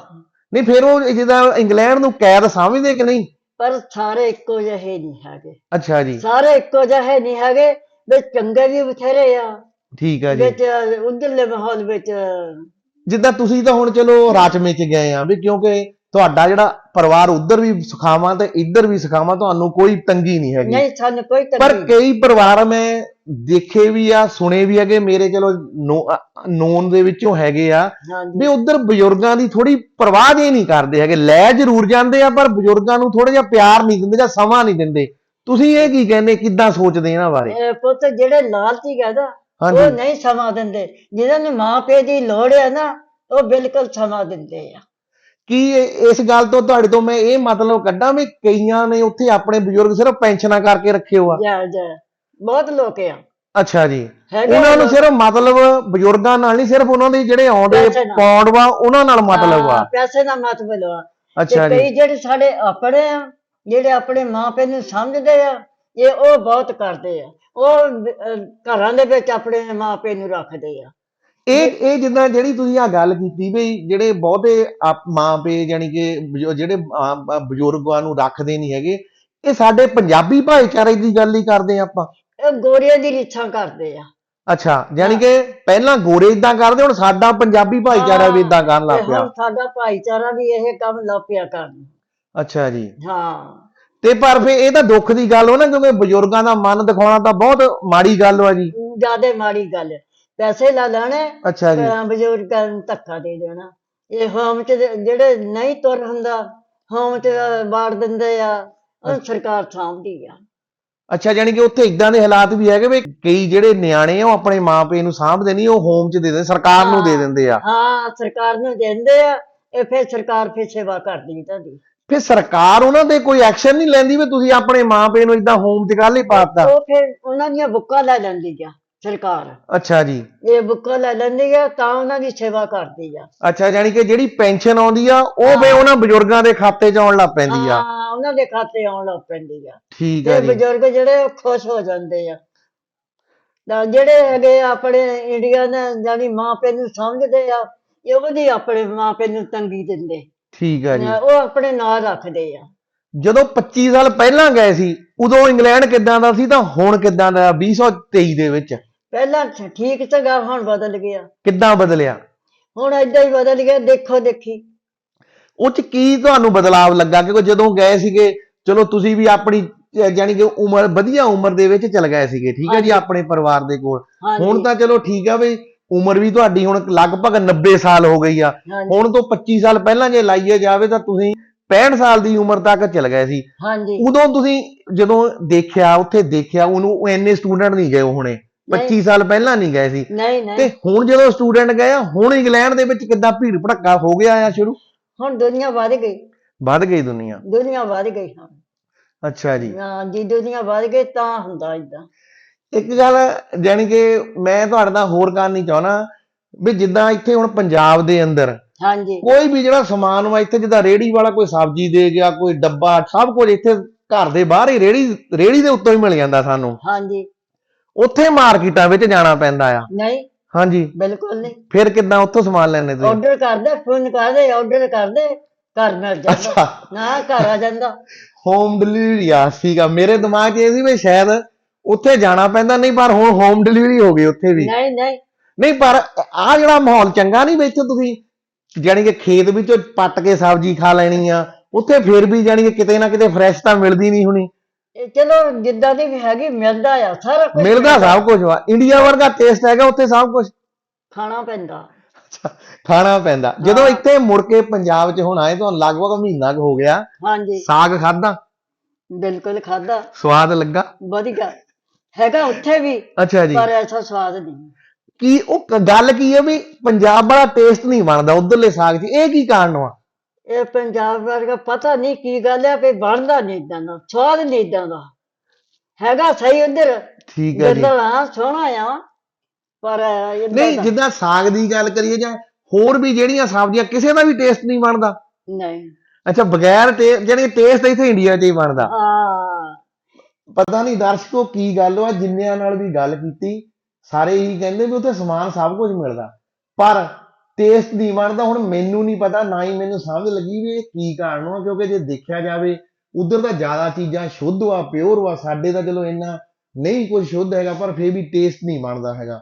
ਨਹੀਂ ਫਿਰ ਉਹ ਜਿੱਦਾਂ ਇੰਗਲੈਂਡ ਨੂੰ ਕੈਦ ਸਮਝਦੇ ਕਿ ਨਹੀਂ? ਪਰ ਸਾਰੇ ਇੱਕੋ ਜਿਹੇ ਨਹੀਂ ਹੈਗੇ। ਅੱਛਾ ਜੀ। ਸਾਰੇ ਇੱਕੋ ਜਿਹੇ ਨਹੀਂ ਹੈਗੇ ਵਿੱਚ ਚੰਗੇ ਵੀ ਬਥੇਰੇ ਆ। ਠੀਕ ਆ ਜੀ। ਵਿੱਚ ਉਧਰਲੇ ਮਾਹੌਲ ਵਿੱਚ ਜਿੱਦਾਂ ਤੁਸੀਂ ਤਾਂ ਹੁਣ ਚਲੋ ਰਾਚਮੇ ਚ ਗਏ ਆ ਵੀ ਕਿਉਂਕਿ ਤੁਹਾਡਾ ਜਿਹੜਾ ਪਰਿਵਾਰ ਉਧਰ ਵੀ ਸੁਖਾਵਾਂ ਤੇ ਇੱਧਰ ਵੀ ਸੁਖਾਵਾਂ ਤੁਹਾਨੂੰ ਕੋਈ ਤੰਗੀ ਨਹੀਂ ਹੈਗੀ। ਨਹੀਂ ਸਾਨੂੰ ਕੋਈ ਪਰ ਤੰਗੀ ਕਈ ਪਰਿਵਾਰ ਮੈਂ ਦੇਖੇ ਵੀ ਆ ਸੁਣੇ ਵੀ ਹੈਗੇ ਮੇਰੇ ਚਲੋ ਨੋਨ ਦੇ ਵਿੱਚੋਂ ਹੈਗੇ ਆ ਹਾਂਜੀ। ਵੀ ਉਧਰ ਬਜ਼ੁਰਗਾਂ ਦੀ ਥੋੜੀ ਪਰਵਾਹ ਜੇ ਨਹੀਂ ਕਰਦੇ ਹੈਗੇ। ਲੈ ਜ਼ਰੂਰ ਜਾਂਦੇ ਆ ਪਰ ਬਜ਼ੁਰਗਾਂ ਨੂੰ ਥੋੜਾ ਜਿਹਾ ਪਿਆਰ ਨਹੀਂ ਦਿੰਦੇ ਜਾਂ ਸਮਾਂ ਨਹੀਂ ਦਿੰਦੇ। ਤੁਸੀਂ ਇਹ ਕੀ ਕਹਿੰਦੇ ਕਿੱਦਾਂ ਸੋਚਦੇ ਇਹਨਾਂ ਬਾਰੇ? ਇਹ ਪੁੱਤ ਜਿਹੜੇ ਲਾਲਚੀ ਕਹਿੰਦਾ ਉਹ ਹਾਂਜੀ। ਨਹੀਂ ਸਮਾਂ ਦਿੰਦੇ। ਜਿਹਨਾਂ ਨੂੰ ਮਾਂ ਪਿਓ ਦੀ ਲੋੜ ਹੈ ਨਾ ਉਹ ਬਿਲਕੁਲ ਸਮਾਂ ਦਿੰਦੇ ਆ। ਕੀ ਇਸ ਗੱਲ ਤੋਂ ਤੁਹਾਡੇ ਤੋਂ ਮੈਂ ਇਹ ਮਤਲਬ ਕੱਢਾਂ ਵੀ ਕਈਆਂ ਨੇ ਉੱਥੇ ਆਪਣੇ ਬਜ਼ੁਰਗ ਸਿਰਫ ਪੈਨਸ਼ਨਾਂ ਕਰਕੇ ਰੱਖੇ ਹੋ ਆ ਜੈ ਜੈ। ਬਹੁਤ ਲੋਕ ਆ। ਅੱਛਾ ਜੀ। ਹੈਗੇ ਉਹਨਾਂ ਨੂੰ ਲੋਕ- ਸਿਰਫ ਮਤਲਬ ਬਜ਼ੁਰਗਾਂ ਨਾਲ ਨਹੀਂ ਸਿਰਫ ਉਹਨਾਂ ਦੇ ਜਿਹੜੇ ਆਉਂਦੇ ਪੈਸੇ ਨਾਲ। ਪੌਂਡ ਵਾ ਉਹਨਾਂ ਨਾਲ ਮਤਲਬ ਆ। ਹਾਂ, ਪੈਸੇ ਦਾ ਮਤਲਬ ਆ। ਤੇ ਅੱਛਾ ਜੀ। ਕਈ ਜਿਹੜੇ ਸਾਡੇ ਆਪਣੇ ਆ ਜਿਹੜੇ ਆਪਣੇ ਮਾਪੇ ਨੂੰ ਸਮਝਦੇ ਆ ਇਹ ਉਹ ਬਹੁਤ ਕਰਦੇ ਆ। ਉਹ ਅਹ, ਘਰਾਂ ਦੇ ਵਿੱਚ ਆਪਣੇ ਮਾਪੇ ਨੂੰ ਰੱਖਦੇ ਆ। ਇਹ ਇਹ ਜਿੱਦਾਂ ਜਿਹੜੀ ਤੁਸੀਂ ਆ ਗੱਲ ਕੀਤੀ ਵੀ ਜਿਹੜੇ ਬਹੁਤੇ ਆਪ- ਮਾਂ ਪੇ ਯਾਨੀ ਕਿ ਜਿਹੜੇ ਬਜ਼ੁਰਗਾਂ ਨੂੰ ਰੱਖਦੇ ਨਹੀਂ ਹੈਗੇ ਇਹ ਸਾਡੇ ਪੰਜਾਬੀ ਭਾਈਚਾਰੇ ਦੀ ਗੱਲ ਹੀ ਕਰਦੇ ਆਪਾਂ। ਇਹ ਗੋਰੀਆਂ ਦੀ ਰਿੱਛਾਂ ਕਰਦੇ ਆ। ਅੱਛਾ ਯਾਨੀ ਕਿ ਪਹਿਲਾਂ ਗੋਰੇ ਇਦਾਂ ਕਰਦੇ ਹੁਣ ਸਾਡਾ ਪੰਜਾਬੀ ਭਾਈਚਾਰਾ ਵੀ ਇਦਾਂ ਕਰਨ ਲੱਗ ਪਿਆ। ਸਾਡਾ ਭਾਈਚਾਰਾ ਵੀ ਇਹ ਕੰਮ ਲੱਗ ਪਿਆ ਕਰਨ। ਅੱਛਾ ਜੀ। ਹਾਂ। ਤੇ ਪਰ ਫੇ ਇਹ ਤਾਂ ਦੁੱਖ ਦੀ ਗੱਲ ਹੋ ਨਾ ਕਿਉਂਕਿ ਬਜ਼ੁਰਗਾਂ ਦਾ ਮਨ ਦਿਖਾਉਣਾ ਤਾਂ ਬਹੁਤ ਮਾੜੀ ਗੱਲ ਵਾ ਜੀ। ਜਿਆਦੇ ਮਾੜੀ ਗੱਲ। ਹੈ। ਪੈਸੇ ਲਾ ਲੈਣੇ ਅੱਛਾ ਜੀ। ਬਜ਼ੁਰਗਾਂ ਨੂੰ ਧੱਕਾ ਦੇ ਦੇਣਾ। ਇਹ ਹੋਮ ਚ ਦੇ- ਜਿਹੜੇ ਨਹੀਂ ਤੁਰ ਹੁੰਦਾ ਹੋਮ ਚ ਬਾੜ ਦਿੰਦੇ ਆ ਉਹ ਸਰਕਾਰ ਸਾਂਭਦੀ ਆ। ਅੱਛਾ ਯਾਨੀ ਕਿ ਉੱਥੇ ਇਦਾਂ ਦੇ ਹਾਲਾਤ ਵੀ ਹੈਗੇ ਵੀ ਕਈ ਜਿਹੜੇ ਨਿਆਣੇ ਆ ਉਹ ਆਪਣੇ ਮਾਪੇ ਨੂੰ ਸਾਂਭਦੇ ਨਹੀਂ ਉਹ ਹੋਮ 'ਚ ਦੇ ਦਿੰਦੇ ਸਰਕਾਰ ਨੂੰ ਦੇ। ਦਿੰਦੇ ਆ। ਹਾਂ ਸਰਕਾਰ ਨੂੰ ਦਿੰਦੇ ਆ ਇਹ ਫਿਰ ਸਰਕਾਰ ਫਿਰ ਸੇਵਾ ਕਰਦੀ ਤੁਹਾਡੀ ਫਿਰ ਸਰਕਾਰ ਉਹਨਾਂ ਤੇ ਕੋਈ ਐਕਸ਼ਨ ਨਹੀਂ ਲੈਂਦੀ ਵੀ ਤੁਸੀਂ ਆਪਣੇ ਮਾਪੇ ਨੂੰ ਇਦਾਂ ਹੋਮ 'ਚ ਕੱਲ ਹੀ ਪਾਤਾ ਉਹ ਫਿਰ ਉਹਨਾਂ ਦੀਆਂ ਬੁੱਕਾਂ ਲੈ ਲੈਂਦੀ ਆ। ਸਰਕਾਰ ਅੱਛਾ ਜੀ। ਇਹ ਬੁੱਕਾਂ ਲੈ ਲੈਂਦੀ ਆ ਤਾਂ ਉਹਨਾਂ ਦੀ ਸੇਵਾ ਕਰਦੀ ਆ। ਅੱਛਾ ਯਾਨੀ ਕਿ ਜਿਹੜੀ ਪੈਨਸ਼ਨ ਆਉਂਦੀ ਆ ਉਹ ਫੇ ਉਹਨਾਂ ਬਜ਼ੁਰਗਾਂ ਦੇ ਖਾਤੇ 'ਚ ਆਉਣ ਲੱਗ ਪੈਂਦੀ ਆ। ਹਾਂ ਉਹਨਾਂ ਦੇ ਖਾਤੇ ਆਉਣ ਲੱਗ ਪੈਂਦੀ ਆ। ਠੀਕ ਆ ਜੀ। ਬਜ਼ੁਰਗ ਜਿਹੜੇ ਉਹ ਖੁਸ਼ ਹੋ ਜਾਂਦੇ ਆ। ਤਾਂ ਜਿਹੜੇ ਹੈਗੇ ਆ ਆਪਣੇ ਇੰਡੀਆ ਦੇ ਜਾਨੀ ਮਾਪੇ ਨੂੰ ਸਮਝਦੇ ਆ ਇਹ ਉਹਦੀ ਆਪਣੇ ਮਾਪੇ ਨੂੰ ਤੰਗੀ ਦਿੰਦੇ। ਠੀਕ ਆ ਜੀ। ਉਹ ਆਪਣੇ ਨਾਲ ਰੱਖਦੇ ਆ। ਜਦੋਂ 25 ਸਾਲ ਪਹਿਲਾਂ ਗਏ ਸੀ ਉਦੋਂ ਇੰਗਲੈਂਡ ਕਿੱਦਾਂ ਦਾ ਸੀ ਤਾਂ ਹੁਣ ਕਿੱਦਾਂ ਦਾ 2023 ਦੇ ਵਿੱਚ। ਪਹਿਲਾਂ ਠੀਕ ਸੀਗਾ ਹੁਣ ਬਦਲ ਗਿਆ। ਕਿੱਦਾਂ ਬਦਲਿਆ? ਹੁਣ ਏਦਾਂ ਹੀ ਬਦਲ ਗਿਆ ਦੇਖੋ ਦੇਖੀ। ਉਹ ਚ ਕੀ ਤੁਹਾਨੂੰ ਬਦਲਾਵ ਲੱਗਾ? ਕਿਉਂਕਿ ਜਦੋਂ ਗਏ ਸੀਗੇ ਚਲੋ ਤੁਸੀਂ ਵੀ ਆਪਣੀ ਜਾਣੀ ਕਿ ਉਮਰ ਵਧੀਆ ਉਮਰ ਦੇ ਵਿੱਚ ਚਲ ਗਏ ਸੀਗੇ ਠੀਕ ਹੈ ਜੀ। ਆਪਣੇ ਪਰਿਵਾਰ ਦੇ ਕੋਲ। ਹੁਣ ਤਾਂ ਚਲੋ ਠੀਕ ਆ ਵੀ ਉਮਰ ਵੀ ਤੁਹਾਡੀ ਹੁਣ ਲਗਭਗ 90 ਸਾਲ ਹੋ ਗਈ ਆ। ਹੁਣ ਤੋਂ 25 ਸਾਲ ਪਹਿਲਾਂ ਜੇ ਲਾਈਏ ਜਾਵੇ ਤਾਂ ਤੁਸੀਂ 65 ਸਾਲ ਦੀ ਉਮਰ ਤੱਕ ਚਲ ਗਏ ਸੀ। ਹਾਂਜੀ। ਉਦੋਂ ਤੁਸੀਂ ਜਦੋਂ ਦੇਖਿਆ ਉੱਥੇ ਦੇਖਿਆ ਉਹਨੂੰ ਉਹ ਇੰਨੇ ਸਟੂਡੈਂਟ ਨਹੀਂ ਗਏ ਹੁਣੇ। 25 ਸਾਲ ਪਹਿਲਾਂ ਨਹੀਂ ਗਏ ਸੀ। ਨਹੀਂ ਤੇ ਨਹੀਂ ਹੁਣ ਜਦੋਂ ਸਟੂਡੈਂਟ ਗਏ ਆ ਹੁਣ ਇੰਗਲੈਂਡ ਦੇ ਵਿੱਚ ਕਿੱਦਾਂ ਭੀੜ ਭੜੱਕਾ ਹੋ ਗਿਆ ਆ ਸ਼ੁਰੂ? ਹੁਣ ਦੁਨੀਆ ਵੱਧ ਗਈ। ਵੱਧ ਗਈ ਦੁਨੀਆ। ਦੁਨੀਆ ਵੱਧ ਗਈ ਹਾਂ। ਅੱਛਾ ਜੀ। ਹਾਂ, ਜੀ ਦੁਨੀਆ ਵੱਧ ਗਈ ਤਾਂ ਹੁੰਦਾ ਇਦਾਂ ਇੱਕ ਗੱਲ ਜਾਣੀ ਕਿ ਮੈਂ ਤੁਹਾਡੇ ਨਾਲ ਹੋਰ ਕਰਨੀ ਚਾਹਣਾ ਵੀ ਜਿੱਦਾਂ ਇੱਥੇ ਹੁਣ ਪੰਜਾਬ ਦੇ ਅੰਦਰ ਹਾਂਜੀ। ਕੋਈ ਵੀ ਜਿਹੜਾ ਸਮਾਨ ਵਾ ਇੱਥੇ ਜਿੱਦਾਂ ਰੇੜੀ ਵਾਲਾ ਕੋਈ ਸਬਜ਼ੀ ਦੇ ਗਿਆ ਕੋਈ ਡੱਬਾ ਸਭ ਕੁਝ ਇੱਥੇ ਘਰ ਦੇ ਬਾਹਰ ਹੀ ਰੇੜੀ ਰੇੜੀ ਦੇ ਉੱਤੋਂ ਹੀ ਮਿਲ ਜਾਂਦਾ ਸਾਨੂੰ। ਹਾਂਜੀ। ਉੱਥੇ ਮਾਰਕੀਟਾਂ ਵਿੱਚ ਜਾਣਾ ਪੈਂਦਾ ਆ। ਨਹੀਂ। ਹਾਂਜੀ। ਬਿਲਕੁਲ ਨਹੀਂ। ਫਿਰ ਕਿੱਦਾਂ ਉੱਥੋਂ ਸਮਾਨ ਲੈਣੇ ਤੁਸੀਂ? ਆਰਡਰ ਕਰਦੇ ਫੋਨ ਕਰਦੇ ਆਰਡਰ ਕਰਦੇ ਘਰ ਮਿਲ ਜਾਂਦਾ। ਨਾ ਘਰ ਆ ਜਾਂਦਾ। ਹੋਮ ਡਿਲੀਵਰੀ ਆ ਆ। ਮੇਰੇ ਦਿਮਾਗ 'ਚ ਇਹ ਸੀ ਵੀ ਸ਼ਾਇਦ ਉੱਥੇ ਜਾਣਾ ਪੈਂਦਾ ਨਹੀਂ ਪਰ ਹੁਣ ਹੋਮ ਡਿਲੀਵਰੀ ਹੋ ਗਈ ਉੱਥੇ ਵੀ। ਨਹੀਂ ਨਹੀਂ। ਨਹੀਂ ਪਰ ਆ ਜਿਹੜਾ ਮਾਹੌਲ ਚੰਗਾ ਨਹੀਂ ਵਿੱਚ ਤੁਸੀਂ ਜਾਣੀ ਕਿ ਖੇਤ ਵਿੱਚੋਂ ਪੱਟ ਕੇ ਸਬਜ਼ੀ ਖਾ ਲੈਣੀ ਆ ਉੱਥੇ ਫਿਰ ਵੀ ਜਾਣੀ ਕਿ ਕਿਤੇ ਨਾ ਕਿਤੇ ਫਰੈਸ਼ ਤਾਂ ਮਿਲਦੀ ਨਹੀਂ ਹੁਣੀ। ਇਹ ਚਲੋ ਜਿੱਦਾਂ ਦੀ ਵੀ ਹੈਗੀ ਮਿਲਦਾ ਆ ਸਾਰਾ ਕੁਝ ਮਿਲਦਾ ਸਭ ਕੁਝ ਵਾ। ਇੰਡੀਆ ਵਰਗਾ ਟੇਸਟ ਹੈਗਾ ਉੱਥੇ ਸਭ ਕੁਝ ਖਾਣਾ ਪੈਂਦਾ। ਖਾਣਾ ਪੈਂਦਾ। ਜਦੋਂ ਇੱਥੇ ਮੁੜ ਕੇ ਪੰਜਾਬ 'ਚ ਹੁਣ ਆਏ ਤੁਹਾਨੂੰ ਲਗਭਗ ਮਹੀਨਾ ਕੁ ਹੋ ਗਿਆ। ਹਾਂਜੀ। ਸਾਗ ਖਾਦਾ ਬਿਲਕੁਲ ਖਾਦਾ ਸਵਾਦ ਲੱਗਾ? ਵਧੀਆ। ਹੈਗਾ ਉੱਥੇ ਵੀ ਅੱਛਾ ਜੀ। ਪਰ ਐਸਾ ਸਵਾਦ ਨਹੀਂ। ਕੀ ਉਹ ਗੱਲ ਕੀ ਹੈ ਵੀ ਪੰਜਾਬ ਵਾਲਾ ਟੇਸਟ ਨਹੀਂ ਬਣਦਾ ਉਧਰਲੇ ਸਾਗ 'ਚ। ਇਹ ਕੀ ਕਾਰਨ ਵਾ? ਇਹ ਪੰਜਾਬ ਵਰਗਾ ਪਤਾ ਨਹੀਂ ਕੀ ਗੱਲ ਹੈ ਵੀ ਬਣਦਾ ਨਹੀਂ ਇਦਾਂ ਦਾ ਸਵਾਦ ਨਹੀਂ ਇਦਾਂ ਦਾ। ਹੈਗਾ ਸਹੀ ਉਧਰ ਠੀਕ ਹੈ ਜੀ। ਆ ਸੋਹਣਾ ਆ ਪਰ ਏਦਾਂ ਨਹੀਂ ਦਾ। ਜਿੱਦਾਂ ਸਾਗ ਦੀ ਗੱਲ ਕਰੀਏ ਜਾਂ ਹੋਰ ਵੀ ਜਿਹੜੀਆਂ ਸਬਜ਼ੀਆਂ ਕਿਸੇ ਦਾ ਵੀ ਟੇਸਟ ਨਹੀਂ ਬਣਦਾ। ਨਹੀਂ। ਅੱਛਾ ਬਗੈਰ ਟੇ ਜਾਣੀ ਟੇਸਟ ਇੱਥੇ ਇੰਡੀਆ 'ਚ ਹੀ ਬਣਦਾ। ਹਾਂ। ਪਤਾ ਨਹੀਂ ਦਰਸ਼ਕੋ ਕੀ ਗੱਲ ਵਾ ਜਿੰਨਿਆਂ ਨਾਲ ਵੀ ਗੱਲ ਕੀਤੀ ਸਾਰੇ ਹੀ ਕਹਿੰਦੇ ਵੀ ਉੱਥੇ ਸਮਾਨ ਸਭ ਕੁਝ ਮਿਲਦਾ। ਪਰ ਟੇਸਟ ਨਹੀਂ ਬਣਦਾ ਹੁਣ ਮੈਨੂੰ ਨਹੀਂ ਪਤਾ ਨਾ ਹੀ ਮੈਨੂੰ ਸਮਝ ਲੱਗੀ ਵੀ ਇਹ ਕੀ ਕਾਰਨ ਆ ਕਿਉਂਕਿ ਜੇ ਦੇਖਿਆ ਜਾਵੇ ਉਧਰ ਤਾਂ ਜ਼ਿਆਦਾ ਚੀਜ਼ਾਂ ਸ਼ੁੱਧ ਵਾ ਪਿਓਰ ਵਾ ਸਾਡੇ ਤਾਂ ਚਲੋ ਇੰਨਾ ਨਹੀਂ ਕੁਝ ਸ਼ੁੱਧ ਹੈਗਾ ਪਰ ਫੇਰ ਵੀ ਟੇਸਟ ਨਹੀਂ ਬਣਦਾ ਹੈਗਾ।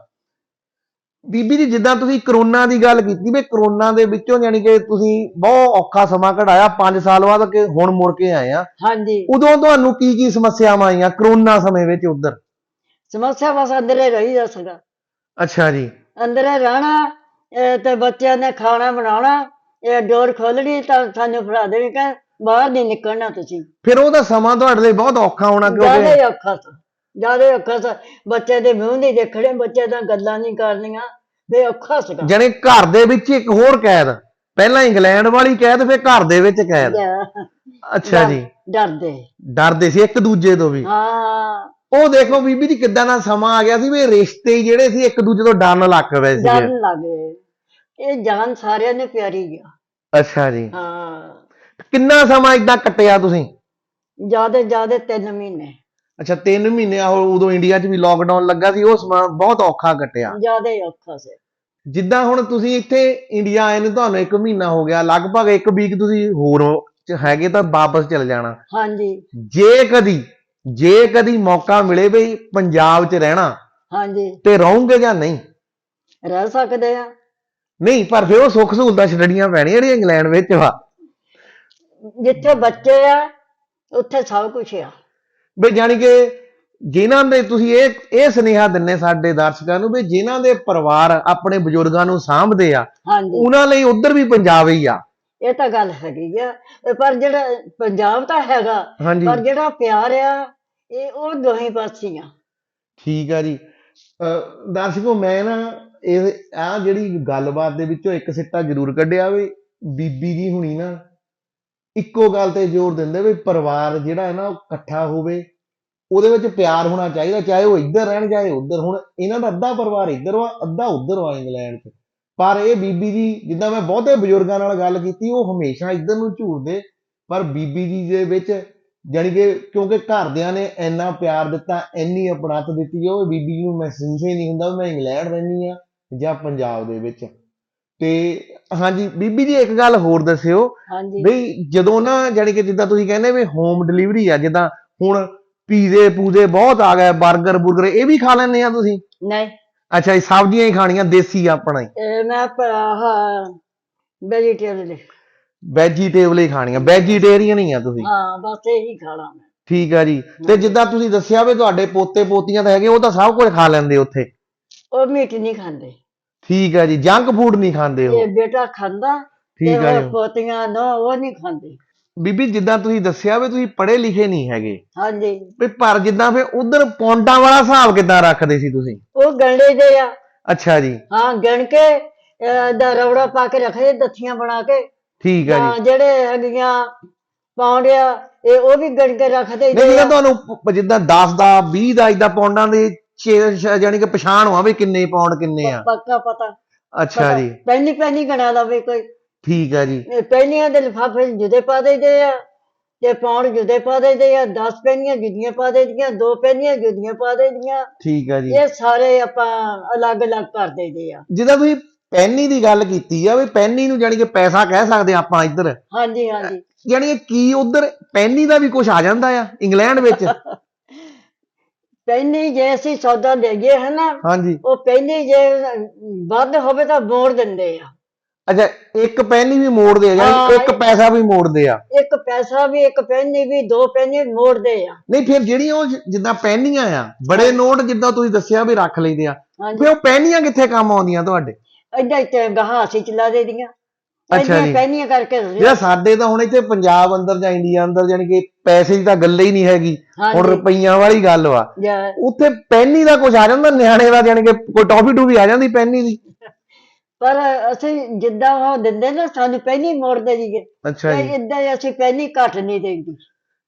ਬੀਬੀ ਜੀ ਜਿੱਦਾਂ ਤੁਸੀਂ ਕਰੋਨਾ ਦੀ ਗੱਲ ਕੀਤੀ ਵੀ ਕਰੋਨਾ ਦੇ ਵਿੱਚੋਂ ਯਾਨੀ ਕਿ ਤੁਸੀਂ ਬਹੁਤ ਔਖਾ ਸਮਾਂ ਕਢਾਇਆ 5 ਸਾਲ ਬਾਅਦ ਕਿ ਹੁਣ ਮੁੜ ਕੇ ਆਏ ਆ। ਹਾਂਜੀ। ਉਦੋਂ ਤੁਹਾਨੂੰ ਕੀ ਕੀ ਸਮੱਸਿਆਵਾਂ ਆਈਆਂ ਕਰੋਨਾ ਸਮੇਂ ਵਿੱਚ ਉਧਰ? ਸਮੱਸਿਆ ਬਸ ਅੰਦਰੇ ਰਹੀ ਜਾ ਸਕਦਾ ਅੱਛਾ ਜੀ। ਅੰਦਰੇ ਰਹਿਣਾ ਇਹ ਤੇ ਬੱਚਿਆਂ ਨੇ ਖਾਣਾ ਬਣਾਉਣਾ ਇਹ ਡੋਰ ਖੋਲਣੀ ਤਾਂ ਸਾਨੂੰ ਫੜਾ ਦੇਣੀ ਕਿ ਬਾਹਰ ਨਹੀਂ ਨਿਕਲਣਾ ਤੁਸੀਂ। ਫਿਰ ਉਹਦਾ ਸਮਾਂ ਤੁਹਾਡੇ ਲਈ ਬਹੁਤ ਔਖਾ ਹੋਣਾ ਜ਼ਿਆਦਾ ਕਿਉਂਕਿ ਹੀ ਔਖਾ ਸੀ ਜ਼ਿਆਦਾ ਹੀ ਔਖਾ ਸੀ। ਬੱਚੇ ਦੇ ਮੂੰਹ ਨਹੀਂ ਦੇਖਣੇ ਬੱਚੇ ਤਾਂ ਗੱਲਾਂ ਨਹੀਂ ਕਰਨੀਆਂ ਤੇ ਔਖਾ ਸੀਗਾ। ਜਾਣੀ ਘਰ ਦੇ ਵਿੱਚ ਇੱਕ ਹੋਰ ਕੈਦ ਪਹਿਲਾਂ ਇੰਗਲੈਂਡ ਵਾਲੀ ਕੈਦ ਫਿਰ ਘਰ ਦੇ ਵਿੱਚ ਕੈਦ। ਅੱਛਾ ਜੀ। ਡਰਦੇ। ਡਰਦੇ ਸੀ ਇੱਕ ਦੂਜੇ ਤੋਂ ਵੀ। ਹਾਂ। ਉਹ ਦੇਖੋ ਬੀਬੀ ਜੀ ਕਿੱਦਾਂ ਦਾ ਸਮਾਂ ਆ ਗਿਆ ਸੀ ਵੀ ਰਿਸ਼ਤੇ ਹੀ ਜਿਹੜੇ ਸੀ ਇੱਕ ਦੂਜੇ ਤੋਂ ਡਰਨ ਲੱਗ ਪਏ ਸੀਗੇ। ਜਾਣ ਲੱਗੇ ਇਹ ਜਾਨ ਸਾਰਿਆਂ ਨੇ ਪਿਆਰੀ ਗਿਆ ਅੱਛਾ ਜੀ। ਹਾਂ। ਕਿੰਨਾ ਸਮਾਂ ਇਦਾਂ ਕੱਟਿਆ ਤੁਸੀਂ? ਜਿਆਦੇ ਜਿਆਦੇ 3 ਮਹੀਨੇ। ਅੱਛਾ 3 ਮਹੀਨੇ ਆ ਉਦੋਂ ਇੰਡੀਆ 'ਚ ਵੀ ਲੋਕਡਾਊਨ ਲੱਗਾ ਸੀ ਉਹ ਸਮਾਂ ਬਹੁਤ ਔਖਾ ਕੱਟਿਆ। ਜਿਆਦੇ ਔਖਾ ਸੀ। ਜਿੱਦਾਂ ਹੁਣ ਤੁਸੀਂ ਇੱਥੇ ਇੰਡੀਆ ਆਏ ਨੂੰ ਤੁਹਾਨੂੰ 1 ਮਹੀਨਾ ਹੋ ਗਿਆ ਲਗਭਗ 1 ਵੀਕ ਤੁਸੀਂ ਹੋਰ ਚ ਹੈਗੇ ਤਾਂ ਵਾਪਸ ਚਲੇ ਜਾਣਾ। ਹਾਂਜੀ। ਜੇ ਕਦੀ ਜੇ ਕਦੀ ਮੌਕਾ ਮਿਲੇ ਵੀ ਪੰਜਾਬ 'ਚ ਰਹਿਣਾ ਹਾਂਜੀ। ਤੇ ਰਹੋਗੇ ਜਾਂ ਨਹੀਂ? ਰਹਿ ਸਕਦੇ ਆ। ਨਹੀਂ ਪਰ ਫਿਰ ਉਹ ਸੁੱਖ ਸਹੂਲਤਾਂ ਛੱਡਣੀਆਂ ਪੈਣੀਆਂ ਜਿਹੜੀਆਂ ਇੰਗਲੈਂਡ ਵਿੱਚ ਵਾ। ਜਿੱਥੇ ਬੱਚੇ ਆ ਉੱਥੇ ਸਭ ਕੁਝ ਆ। ਵੀ ਜਾਣੀ ਕਿ ਜਿਨ੍ਹਾਂ ਦੇ ਤੁਸੀਂ ਇਹ ਇਹ ਸੁਨੇਹਾ ਦਿੰਨੇ ਸਾਡੇ ਦਰਸ਼ਕਾਂ ਨੂੰ ਵੀ ਜਿਨ੍ਹਾਂ ਦੇ ਪਰਿਵਾਰ ਆਪਣੇ ਬਜ਼ੁਰਗਾਂ ਨੂੰ ਸਾਂਭਦੇ ਆ ਹਾਂਜੀ। ਉਹਨਾਂ ਲਈ ਉਧਰ ਵੀ ਪੰਜਾਬ ਹੀ ਆ। ਇਹ ਤਾਂ ਗੱਲ ਹੈਗੀ ਆ। ਪਰ ਜਿਹੜਾ ਪੰਜਾਬ ਤਾਂ ਹੈਗਾ ਹਾਂਜੀ। ਪਰ ਜਿਹੜਾ ਪਿਆਰ ਆ ਇਹ ਉਹ ਦੋਹੀਂ ਪਾਸੀਆਂ ਠੀਕ ਆ ਜੀ। ਅਹ ਦਰਸ਼ਕੋ ਮੈਂ ਨਾ ਇਹ ਆ ਜਿਹੜੀ ਗੱਲਬਾਤ ਦੇ ਵਿੱਚੋਂ ਇੱਕ ਸਿੱਟਾ ਜ਼ਰੂਰ ਕੱਢਿਆ ਵੀ ਬੀਬੀ ਜੀ ਹੁਣੀ ਨਾ ਇੱਕੋ ਗੱਲ ਤੇ ਜ਼ੋਰ ਦਿੰਦੇ ਵੀ ਪਰਿਵਾਰ ਜਿਹੜਾ ਹੈ ਨਾ ਉਹ ਇਕੱਠਾ ਹੋਵੇ, ਉਹਦੇ ਵਿੱਚ ਪਿਆਰ ਹੋਣਾ ਚਾਹੀਦਾ, ਚਾਹੇ ਉਹ ਇੱਧਰ ਰਹਿਣ, ਚਾਹੇ ਉੱਧਰ। ਹੁਣ ਇਹਨਾਂ ਦਾ ਅੱਧਾ ਪਰਿਵਾਰ ਇੱਧਰ ਵਾ, ਅੱਧਾ ਉੱਧਰ ਵਾ ਇੰਗਲੈਂਡ 'ਚ। ਪਰ ਇਹ ਬੀਬੀ ਜੀ, ਜਿੱਦਾਂ ਮੈਂ ਬਹੁਤੇ ਬਜ਼ੁਰਗਾਂ ਨਾਲ ਗੱਲ ਕੀਤੀ, ਉਹ ਹਮੇਸ਼ਾ ਇੱਧਰ ਨੂੰ ਝੂਰਦੇ। ਪਰ ਬੀਬੀ ਜੀ ਦੇ ਵਿੱਚ ਜਾਣੀ ਕਿ ਕਿਉਂਕਿ ਘਰਦਿਆਂ ਨੇ ਇੰਨਾ ਪਿਆਰ ਦਿੱਤਾ, ਇੰਨੀ ਅਪਣਤ ਦਿੱਤੀ, ਉਹ ਬੀਬੀ ਜੀ ਨੂੰ ਮਹਿਸੂਸ ਹੀ ਨਹੀਂ ਹੁੰਦਾ ਵੀ ਮੈਂ ਇੰਗਲੈਂਡ ਰਹਿੰਦੀ ਆ ਜਾਂ ਪੰਜਾਬ ਦੇ ਵਿੱਚ। ਤੇ ਹਾਂਜੀ ਬੀਬੀ ਜੀ ਇੱਕ ਗੱਲ ਹੋਰ ਦੱਸਿਓ। ਹਾਂਜੀ। ਬਈ ਜਦੋਂ ਨਾ ਜਾਣੀ ਕਿ ਜਿੱਦਾਂ ਤੁਸੀਂ ਕਹਿੰਦੇ ਵੀ ਹੋਮ ਡਿਲੀਵਰੀ ਆ ਜਿੱਦਾਂ ਹੁਣ ਪੀਜ਼ੇ ਪੂਜ਼ੇ ਬਹੁਤ ਆ ਗਏ 버ਗਰ ਬੁਰਗਰ ਇਹ ਵੀ ਖਾ ਲੈਂਦੇ ਆ ਤੁਸੀਂ? ਨਹੀਂ। ਅੱਛਾ ਇਹ ਸਬਜ਼ੀਆਂ ਹੀ ਖਾਣੀਆਂ ਦੇਸੀ ਆਪਣਾ ਹੀ। ਇਹ ਮੈਂ ਵੈਜੀਟੇਬਲ ਵੈਜੀਟੇਬਲ ਹੀ। ਖਾਣੀਆਂ ਵੈਜੀਟੇਰੀਅਨ ਹੀ ਆ ਤੁਸੀਂ। ਹਾਂ ਬਸ ਇਹੀ ਖਾਣਾ ਮੈਂ। ਠੀਕ ਆ ਜੀ। ਤੇ ਜਿੱਦਾਂ ਤੁਸੀਂ ਦੱਸਿਆ ਵੀ ਤੁਹਾਡੇ ਪੋਤੇ ਪੋਤੀਆਂ ਤਾਂ ਹੈਗੇ ਉਹ ਤਾਂ ਸਭ ਕੁਝ ਖਾ ਲੈਂਦੇ ਉੱਥੇ। ਉਹ ਮੀਟ ਨਹੀਂ ਖਾਂਦੇ। ਠੀਕ ਆ ਜੀ ਜੰਕ ਫੂਡ ਨਹੀਂ ਖਾਂਦੇ ਉਹ। ਇਹ ਬੇਟਾ ਖਾਂਦਾ ਤੇ ਠੀਕ ਉਹ ਜੀ। ਪੋਤੀਆਂ ਨਾ ਉਹ ਨਹੀਂ ਖਾਂਦੇ। ਬੀਬੀ ਜਿੱਦਾਂ ਤੁਸੀਂ ਦੱਸਿਆ ਵੀ ਤੁਸੀਂ ਪੜ੍ਹੇ ਲਿਖੇ ਨਹੀਂ ਹੈਗੇ। ਹਾਂਜੀ। ਵੀ ਪਰ ਜਿੱਦਾਂ ਫਿਰ ਉਧਰ ਪੌਂਡਾਂ ਵਾਲਾ ਹਿਸਾਬ ਕਿੱਦਾਂ ਰੱਖਦੇ ਸੀ ਤੁਸੀਂ? ਉਹ ਗੰਡੇ ਦੇ ਆ। ਅੱਛਾ ਜੀ। ਹਾਂ ਗਿਣ ਕੇ ਦਾ ਰਵੜਾ ਪਾ ਕੇ ਰੱਖੇ ਦੱਥੀਆਂ ਬਣਾ ਕੇ। ਠੀਕ ਹਾਂ ਜੀ। ਜਿਹੜੇ ਹੈਗੀਆਂ ਪੌਂਡਿਆ ਇਹ ਉਹ ਵੀ ਗਿਣ ਕੇ ਰੱਖਦੇ ਨਹੀਂ ਜਿੱਦਾਂ ਤੁਹਾਨੂੰ ਪ- ਜਿੱਦਾਂ 10 ਦਾ 20 ਦਾ ਇਦਾਂ ਪੌਂਡਾਂ ਦੇ ਜਾਣੀ ਕਿ ਪਛਾਣ ਹੋਆ ਵੀ ਕਿੰਨੇ ਪੌਂਡ ਕਿੰਨੇ ਆ। ਪੱਕਾ ਪਤਾ। ਅੱਛਾ ਜੀ। ਪਹਿਲੀ ਪਹਿਲੀ ਗਣਾ ਲਵੇ ਕੋਈ। ਠੀਕ ਆ ਜੀ। ਪਹਿਲੀਆਂ ਦੇ ਲਿਫਾਫੇ ਜੁਦੇ ਪਾ ਦੇਦੇ ਆ ਤੇ ਪੌਂਡ ਜੁਦੇ ਪਾ ਦੇਦੇ ਆ 10 ਪੈਨੀਆਂ ਜੁਦੀਆਂ ਪਾ ਦੇਦੀਆਂ ਦੋ ਪੈਨੀਆਂ ਜੁਦੀਆਂ ਪਾ ਦੇਦੀਆਂ ਠੀਕ ਆ ਜੀ। ਇਹ ਸਾਰੇ ਆਪਾਂ ਅਲੱਗ-ਅਲੱਗ ਕਰ ਦੇਦੇ ਆ। ਜਿੱਦਾਂ ਤੁਸੀਂ ਪੈਨੀ ਦੀ ਗੱਲ ਕੀਤੀ ਆ ਵੀ ਪੈਨੀ ਨੂੰ ਜਾਣੀ ਕਿ ਪੈਸਾ ਕਹਿ ਸਕਦੇ ਆਪਾਂ ਇੱਧਰ। ਹਾਂਜੀ ਹਾਂਜੀ। ਜਾਣੀ ਕਿ ਕੀ ਉਧਰ ਪੈਨੀ ਦਾ ਵੀ ਕੁਝ ਆ ਜਾਂਦਾ ਆ ਇੰਗਲੈਂਡ ਵਿੱਚ? ਪੈਨੀ ਜੇ ਅਸੀਂ ਸੌਦਾ ਲਈਏ ਹੈ ਨਾ ਹਾਂਜੀ। ਉਹ ਪੈਨੀ ਜੇ ਵੱਧ ਹੋਵੇ ਤਾਂ ਮੋੜ ਦਿੰਦੇ ਆ। ਅੱਛਾ ਇੱਕ ਪੈਨੀ ਵੀ ਮੋੜਦੇ ਆ ਇੱਕ ਪੈਸਾ ਵੀ ਮੋੜਦੇ ਆ। ਇੱਕ ਪੈਸਾ ਵੀ ਇੱਕ ਪੈਨੀ ਵੀ ਦੋ ਪੈਨੀ ਮੋੜਦੇ ਆ। ਨਹੀਂ ਫਿਰ ਜਿਹੜੀਆਂ ਉਹ ਜਿੱਦਾਂ ਪੈਨੀਆਂ ਆ ਬੜੇ ਨੋਟ ਜਿੱਦਾਂ ਤੁਸੀਂ ਦੱਸਿਆ ਵੀ ਰੱਖ ਲਈਦੇ ਆ। ਫਿਰ ਉਹ ਪੈਨੀਆਂ ਕਿੱਥੇ ਕੰਮ ਆਉਂਦੀਆਂ ਤੁਹਾਡੇ? ਹੀ ਤੇ ਗਾਹਾਂ ਅਸੀਂ ਚਲਾ ਦੇ ਦੀਆਂ ਇੰਨੀਆਂ ਜੀ। ਪੈਨੀਆਂ ਕਰਕੇ ਜਿਹੜਾ ਸਾਡੇ ਤਾਂ ਹੁਣ ਇੱਥੇ ਪੰਜਾਬ ਅੰਦਰ ਜਾਂ ਇੰਡੀਆ ਅੰਦਰ ਜਾਣੀ ਕਿ ਪੈਸੇ ਦੀ ਤਾਂ ਗੱਲ ਹੀ ਨਹੀਂ ਹੈਗੀ। ਹੁਣ ਰੁਪਈਆਂ ਵਾਲੀ ਗੱਲ ਵਾ। ਉੱਥੇ ਪੈਨੀ ਦਾ ਕੁਝ ਆ ਜਾਂਦਾ ਨਿਆਣੇ ਦਾ ਜਾਣੀ ਕਿ ਕੋਈ ਟੌਫੀ ਟੂਫੀ ਆ ਜਾਂਦੀ ਪੈਨੀ ਦੀ। ਪਰ ਅਸੀਂ ਜਿੱਦਾਂ ਉਹ ਦਿੰਦੇ ਨਾ ਸਾਨੂੰ ਪੈਨੀ ਮੋੜਦੇ ਜੀਗੇ ਅੱਛਾ ਜੀ। ਇਦਾਂ ਅਸੀਂ ਪੈਨੀ ਘੱਟ ਨਹੀਂ ਦੇਂਦੀ।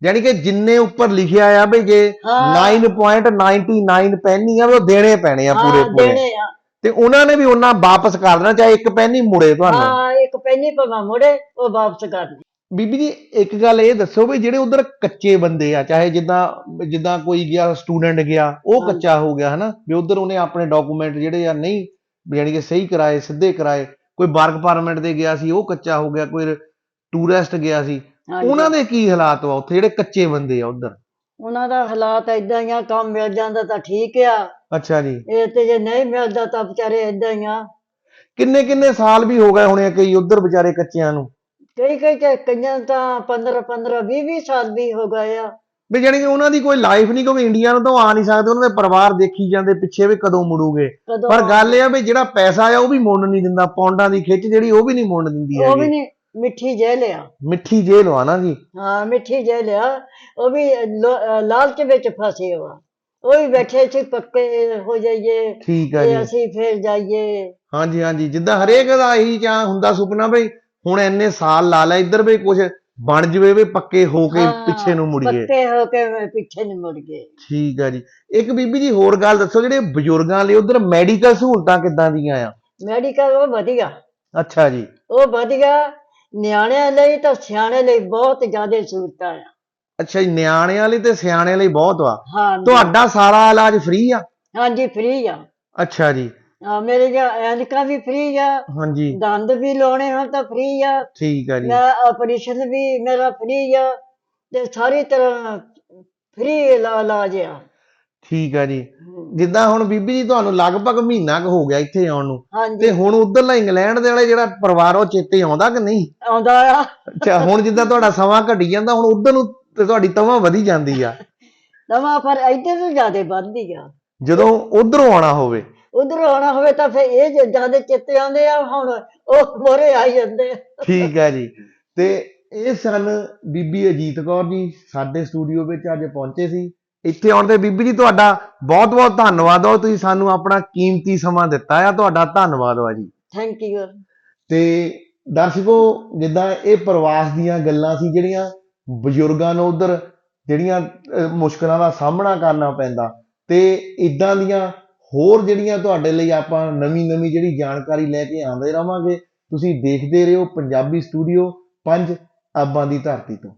ਜਾਣੀ ਕਿ ਜਿੰਨੇ ਉੱਪਰ ਲਿਖਿਆ ਆ ਵੀ ਜੇ ਹਾਂ। 9.99 ਪੈਨੀ ਆ ਵੀ ਉਹ ਦੇਣੇ ਪੈਣੇ ਆ ਪੂਰੇ ਪੂਰੇ। ਦੇਣੇ ਆ। ਤੇ ਉਹਨਾਂ ਨੇ ਵੀ ਉਹਨਾਂ ਵਾਪਸ ਕਰ ਦੇਣਾ ਚਾਹੇ ਇੱਕ ਪੈਨੀ ਮੁੜੇ ਤੁਹਾਨੂੰ। ਹਾਂ ਇੱਕ ਪੈਨੀ ਭਾਵੇਂ ਮੁੜੇ ਉਹ ਵਾਪਸ ਕਰ ਦੇ। ਬੀਬੀ ਜੀ ਇੱਕ ਗੱਲ ਇਹ ਦੱਸੋ ਵੀ ਜਿਹੜੇ ਉਧਰ ਕੱਚੇ ਬੰਦੇ ਆ ਚਾਹੇ ਜਿੱਦਾਂ ਜਿੱਦਾਂ ਕੋਈ ਗਿਆ ਸਟੂਡੈਂਟ ਗਿਆ ਉਹ। ਕੱਚਾ ਹੋ ਗਿਆ ਹਨਾ? ਵੀ ਉਧਰ ਉਹਨੇ ਆਪਣੇ ਡਾਕੂਮੈਂਟ ਜਿਹੜੇ ਆ ਨਹੀਂ ਯਾਨੀ ਕਿ ਸਹੀ ਕਰਾਏ ਸਿੱਧੇ ਕਰਾਏ ਕੋਈ ਵਰਕ ਪਰਮਿਟ ਦੇ ਗਿਆ ਸੀ ਉਹ ਕੱਚਾ ਹੋ ਗਿਆ ਕੋਈ ਟੂਰਿਸਟ ਗਿਆ ਸੀ। ਹਾਂਜੀ। ਉਹਨਾਂ ਦੇ ਕੀ ਹਾਲਾਤ ਵਾ ਉੱਥੇ ਜਿਹੜੇ ਕੱਚੇ ਬੰਦੇ ਆ ਉਧਰ? ਉਹਨਾਂ ਦਾ ਹਾਲਾਤ ਏਦਾਂ ਹੀ ਆ ਕੰਮ ਮਿਲ ਜਾਂਦਾ ਤਾਂ ਠੀਕ ਆ ਅੱਛਾ ਜੀ। ਇਹ ਤੇ ਜੇ ਨਹੀਂ ਮਿਲਦਾ ਤਾਂ ਵਿਚਾਰੇ ਏਦਾਂ ਹੀ ਆ। ਕਿੰਨੇ ਕਿੰਨੇ ਸਾਲ ਵੀ ਹੋ ਗਏ ਹੋਣੇ ਆ ਕਈ ਉਧਰ ਵਿਚਾਰੇ ਕੱਚਿਆਂ ਨੂੰ? ਕਈ ਕਈ ਤੇ ਕਈਆਂ ਨੂੰ ਤਾਂ 15 15 20 20 ਸਾਲ ਵੀ ਹੋ ਗਏ ਆ। ਵੀ ਜਾਣੀ ਕਿ ਉਹਨਾਂ ਦੀ ਕੋਈ ਲਾਈਫ ਨਹੀਂ ਕਿਉਂਕਿ ਇੰਡੀਆ ਨੂੰ ਤਾਂ ਆ ਨਹੀਂ ਸਕਦੇ ਉਹਨਾਂ ਦੇ ਪਰਿਵਾਰ ਦੇਖੀ ਜਾਂਦੇ ਪਿੱਛੇ ਵੀ ਕਦੋਂ ਮੁੜੂਗੇ। ਕਦੋਂ ਪਰ ਗੱਲ ਇਹ ਆ ਵੀ ਜਿਹੜਾ ਪੈਸਾ ਆ ਉਹ ਵੀ ਮੁੰਨ ਨਹੀਂ ਦਿੰਦਾ। ਪੌਂਡਾਂ ਦੀ ਖਿੱਚ ਜਿਹੜੀ ਉਹ ਵੀ ਨਹੀਂ ਮੁੰਨ ਦਿੰਦੀ ਉਹ ਵੀ ਹੈਗੀ ਨਹੀਂ ਮਿੱਠੀ ਜੇ ਲਿਆ ਮਿੱਠੀ ਜੇਲ੍ਹ ਆ ਨਾ ਜੀ। ਹਾਂ ਮਿੱਠੀ ਜੇ ਲਿਆ ਉਹ ਵੀ ਲੋ- ਲਾਲਚ ਵਿੱਚ ਫਸੇ ਹੋਆ ਉਹ ਵੀ ਬੈਠੇ ਸੀ ਪੱਕੇ ਹੋ ਜਾਈਏ ਠੀਕ ਆ ਤੇ ਜੀ। ਅਸੀਂ ਫੇਰ ਜਾਈਏ। ਹਾਂਜੀ ਹਾਂਜੀ। ਜਿੱਦਾਂ ਹਰੇਕ ਦਾ ਇਹੀ ਚਾਹ ਹੁੰਦਾ ਸੁਪਨਾ ਬਈ ਹੁਣ ਇੰਨੇ ਸਾਲ ਲਾ ਲੈ ਇੱਧਰ ਵੀ ਕੁਝ ਬਣ ਜਵੇ ਵੀ ਪੱਕੇ ਹੋ ਕੇ ਹਾਂ, ਪਿੱਛੇ ਨੂੰ ਮੁੜੀਏ। ਪੱਕੇ ਹੋ ਕੇ ਮੈਂ ਪਿੱਛੇ ਨੂੰ ਮੁੜ ਗਏ ਠੀਕ ਆ ਜੀ। ਇੱਕ ਬੀਬੀ ਜੀ ਹੋਰ ਗੱਲ ਦੱਸੋ ਜਿਹੜੇ ਬਜ਼ੁਰਗਾਂ ਲਈ ਉਧਰ ਮੈਡੀਕਲ ਸਹੂਲਤਾਂ ਕਿੱਦਾਂ ਦੀਆਂ ਆ? ਮੈਡੀਕਲ ਉਹ ਵਧੀਆ। ਅੱਛਾ ਜੀ। ਉਹ ਵਧੀਆ। ਨਿਆਣਿਆਂ ਲਈ ਤਾਂ ਸਿਆਣੇ ਲਈ ਬਹੁਤ ਜ਼ਿਆਦਾ ਸਹੂਲਤਾਂ ਆ। ਅੱਛਾ ਜੀ ਨਿਆਣਿਆਂ ਲਈ ਤੇ ਸਿਆਣਿਆਂ ਲਈ ਬਹੁਤ ਆ ਹਾਂ ਤੁਹਾਡਾ ਸਾਰਾ ਇਲਾਜ ਫ੍ਰੀ ਆ? ਹਾਂਜੀ ਫ੍ਰੀ ਆ। ਅੱਛਾ ਜੀ। ਹਾਂ, ਮੇਰੇ ਜਾਂ ਐਨਕਾਂ ਵੀ ਫ੍ਰੀ ਆ। ਹਾਂਜੀ। ਦੰਦ ਵੀ ਲਾਉਣੇ ਹੋਣ ਤਾਂ ਫ੍ਰੀ ਆ। ਠੀਕ ਆ ਜੀ। ਮੈਂ ਆਪਰੇਸ਼ਨ ਵੀ ਮੇਰਾ ਫ੍ਰੀ ਆ ਤੇ ਸਾਰੀ ਤਰ੍ਹਾਂ ਫ੍ਰੀ ਇਲਾਜ ਆ। ਠੀਕ ਆ ਜੀ। ਜਿੱਦਾਂ ਹੁਣ ਬੀਬੀ ਜੀ ਤੁਹਾਨੂੰ ਲਗਭਗ ਮਹੀਨਾ ਕੁ ਹੋ ਗਿਆ ਇੱਥੇ ਆਉਣ ਨੂੰ। ਤੇ ਹਾਂਜੀ ਹੁਣ ਉਧਰਲਾ ਇੰਗਲੈਂਡ ਦੇ ਵਾਲੇ ਜਿਹੜਾ ਪਰਿਵਾਰ ਉਹ ਚੇਤੇ ਆਉਂਦਾ ਕਿ ਨਹੀਂ? ਆਉਂਦਾ ਆ। ਅੱਛਾ ਹੁਣ ਜਿੱਦਾਂ ਤੁਹਾਡਾ ਸਮਾਂ ਘਟੀ ਜਾਂਦਾ ਹੁਣ ਉਧਰ ਨੂੰ ਤੇ ਤੁਹਾਡੀ ਤਵਾਂ ਵਧੀ ਜਾਂਦੀ ਆ। ਨਵਾਂ ਪਰ ਇੱਥੇ ਤੋਂ ਜ਼ਿਆਦਾ ਵੱਧਦੀ ਆ। ਜਦੋਂ ਉਧਰੋਂ ਆਉਣਾ ਹੋਵੇ। ਉਧਰ ਆਉਣਾ ਹੋਵੇ ਤਾਂ ਫਿਰ ਇਹ ਜ਼ਿਆਦਾ ਚਿੱਤੇ ਆਉਂਦੇ ਆ ਹੁਣ ਉਹ ਮੋਰੇ ਆਈ ਜਾਂਦੇ ਆ। ਠੀਕ ਹੈ ਜੀ। ਤੇ ਇਹ ਸਨ ਬੀਬੀ ਅਜੀਤ ਕੌਰ ਜੀ ਸਾਡੇ ਸਟੂਡੀਓ ਵਿੱਚ ਅੱਜ ਪਹੁੰਚੇ ਸੀ। ਇੱਥੇ ਆਉਣ ਤੇ ਬੀਬੀ ਜੀ ਤੁਹਾਡਾ ਬਹੁਤ ਬਹੁਤ ਧੰਨਵਾਦ ਹੋ ਤੁਸੀਂ ਸਾਨੂੰ ਆਪਣਾ ਕੀਮਤੀ ਸਮਾਂ ਦਿੱਤਾ ਆ। ਤੁਹਾਡਾ ਧੰਨਵਾਦ ਵਾ ਜੀ। ਥੈਂਕ ਯੂ ਤੇ ਦਰਸ਼ਕੋ ਜਿੱਦਾਂ ਇਹ ਪ੍ਰਵਾਸ ਦੀਆਂ ਗੱਲਾਂ ਸੀ ਜਿਹੜੀਆਂ ਬਜ਼ੁਰਗਾਂ ਨੂੰ ਉਧਰ ਜਿਹੜੀਆਂ ਅਹ, ਮੁਸ਼ਕਲਾਂ ਦਾ ਸਾਹਮਣਾ ਕਰਨਾ ਪੈਂਦਾ ਤੇ ਇਦਾਂ ਦੀਆਂ ਹੋਰ ਜਿਹੜੀਆਂ ਤੁਹਾਡੇ ਲਈ ਆਪਾਂ ਨਵੀਂ ਨਵੀਂ ਜਿਹੜੀ ਜਾਣਕਾਰੀ ਲੈ ਕੇ ਆਉਂਦੇ ਰਵਾਂਗੇ ਤੁਸੀਂ ਦੇਖਦੇ ਰਹੋ ਪੰਜਾਬੀ ਸਟੂਡੀਓ ਪੰਜ ਆਬਾਂ ਦੀ ਧਰਤੀ ਤੋਂ।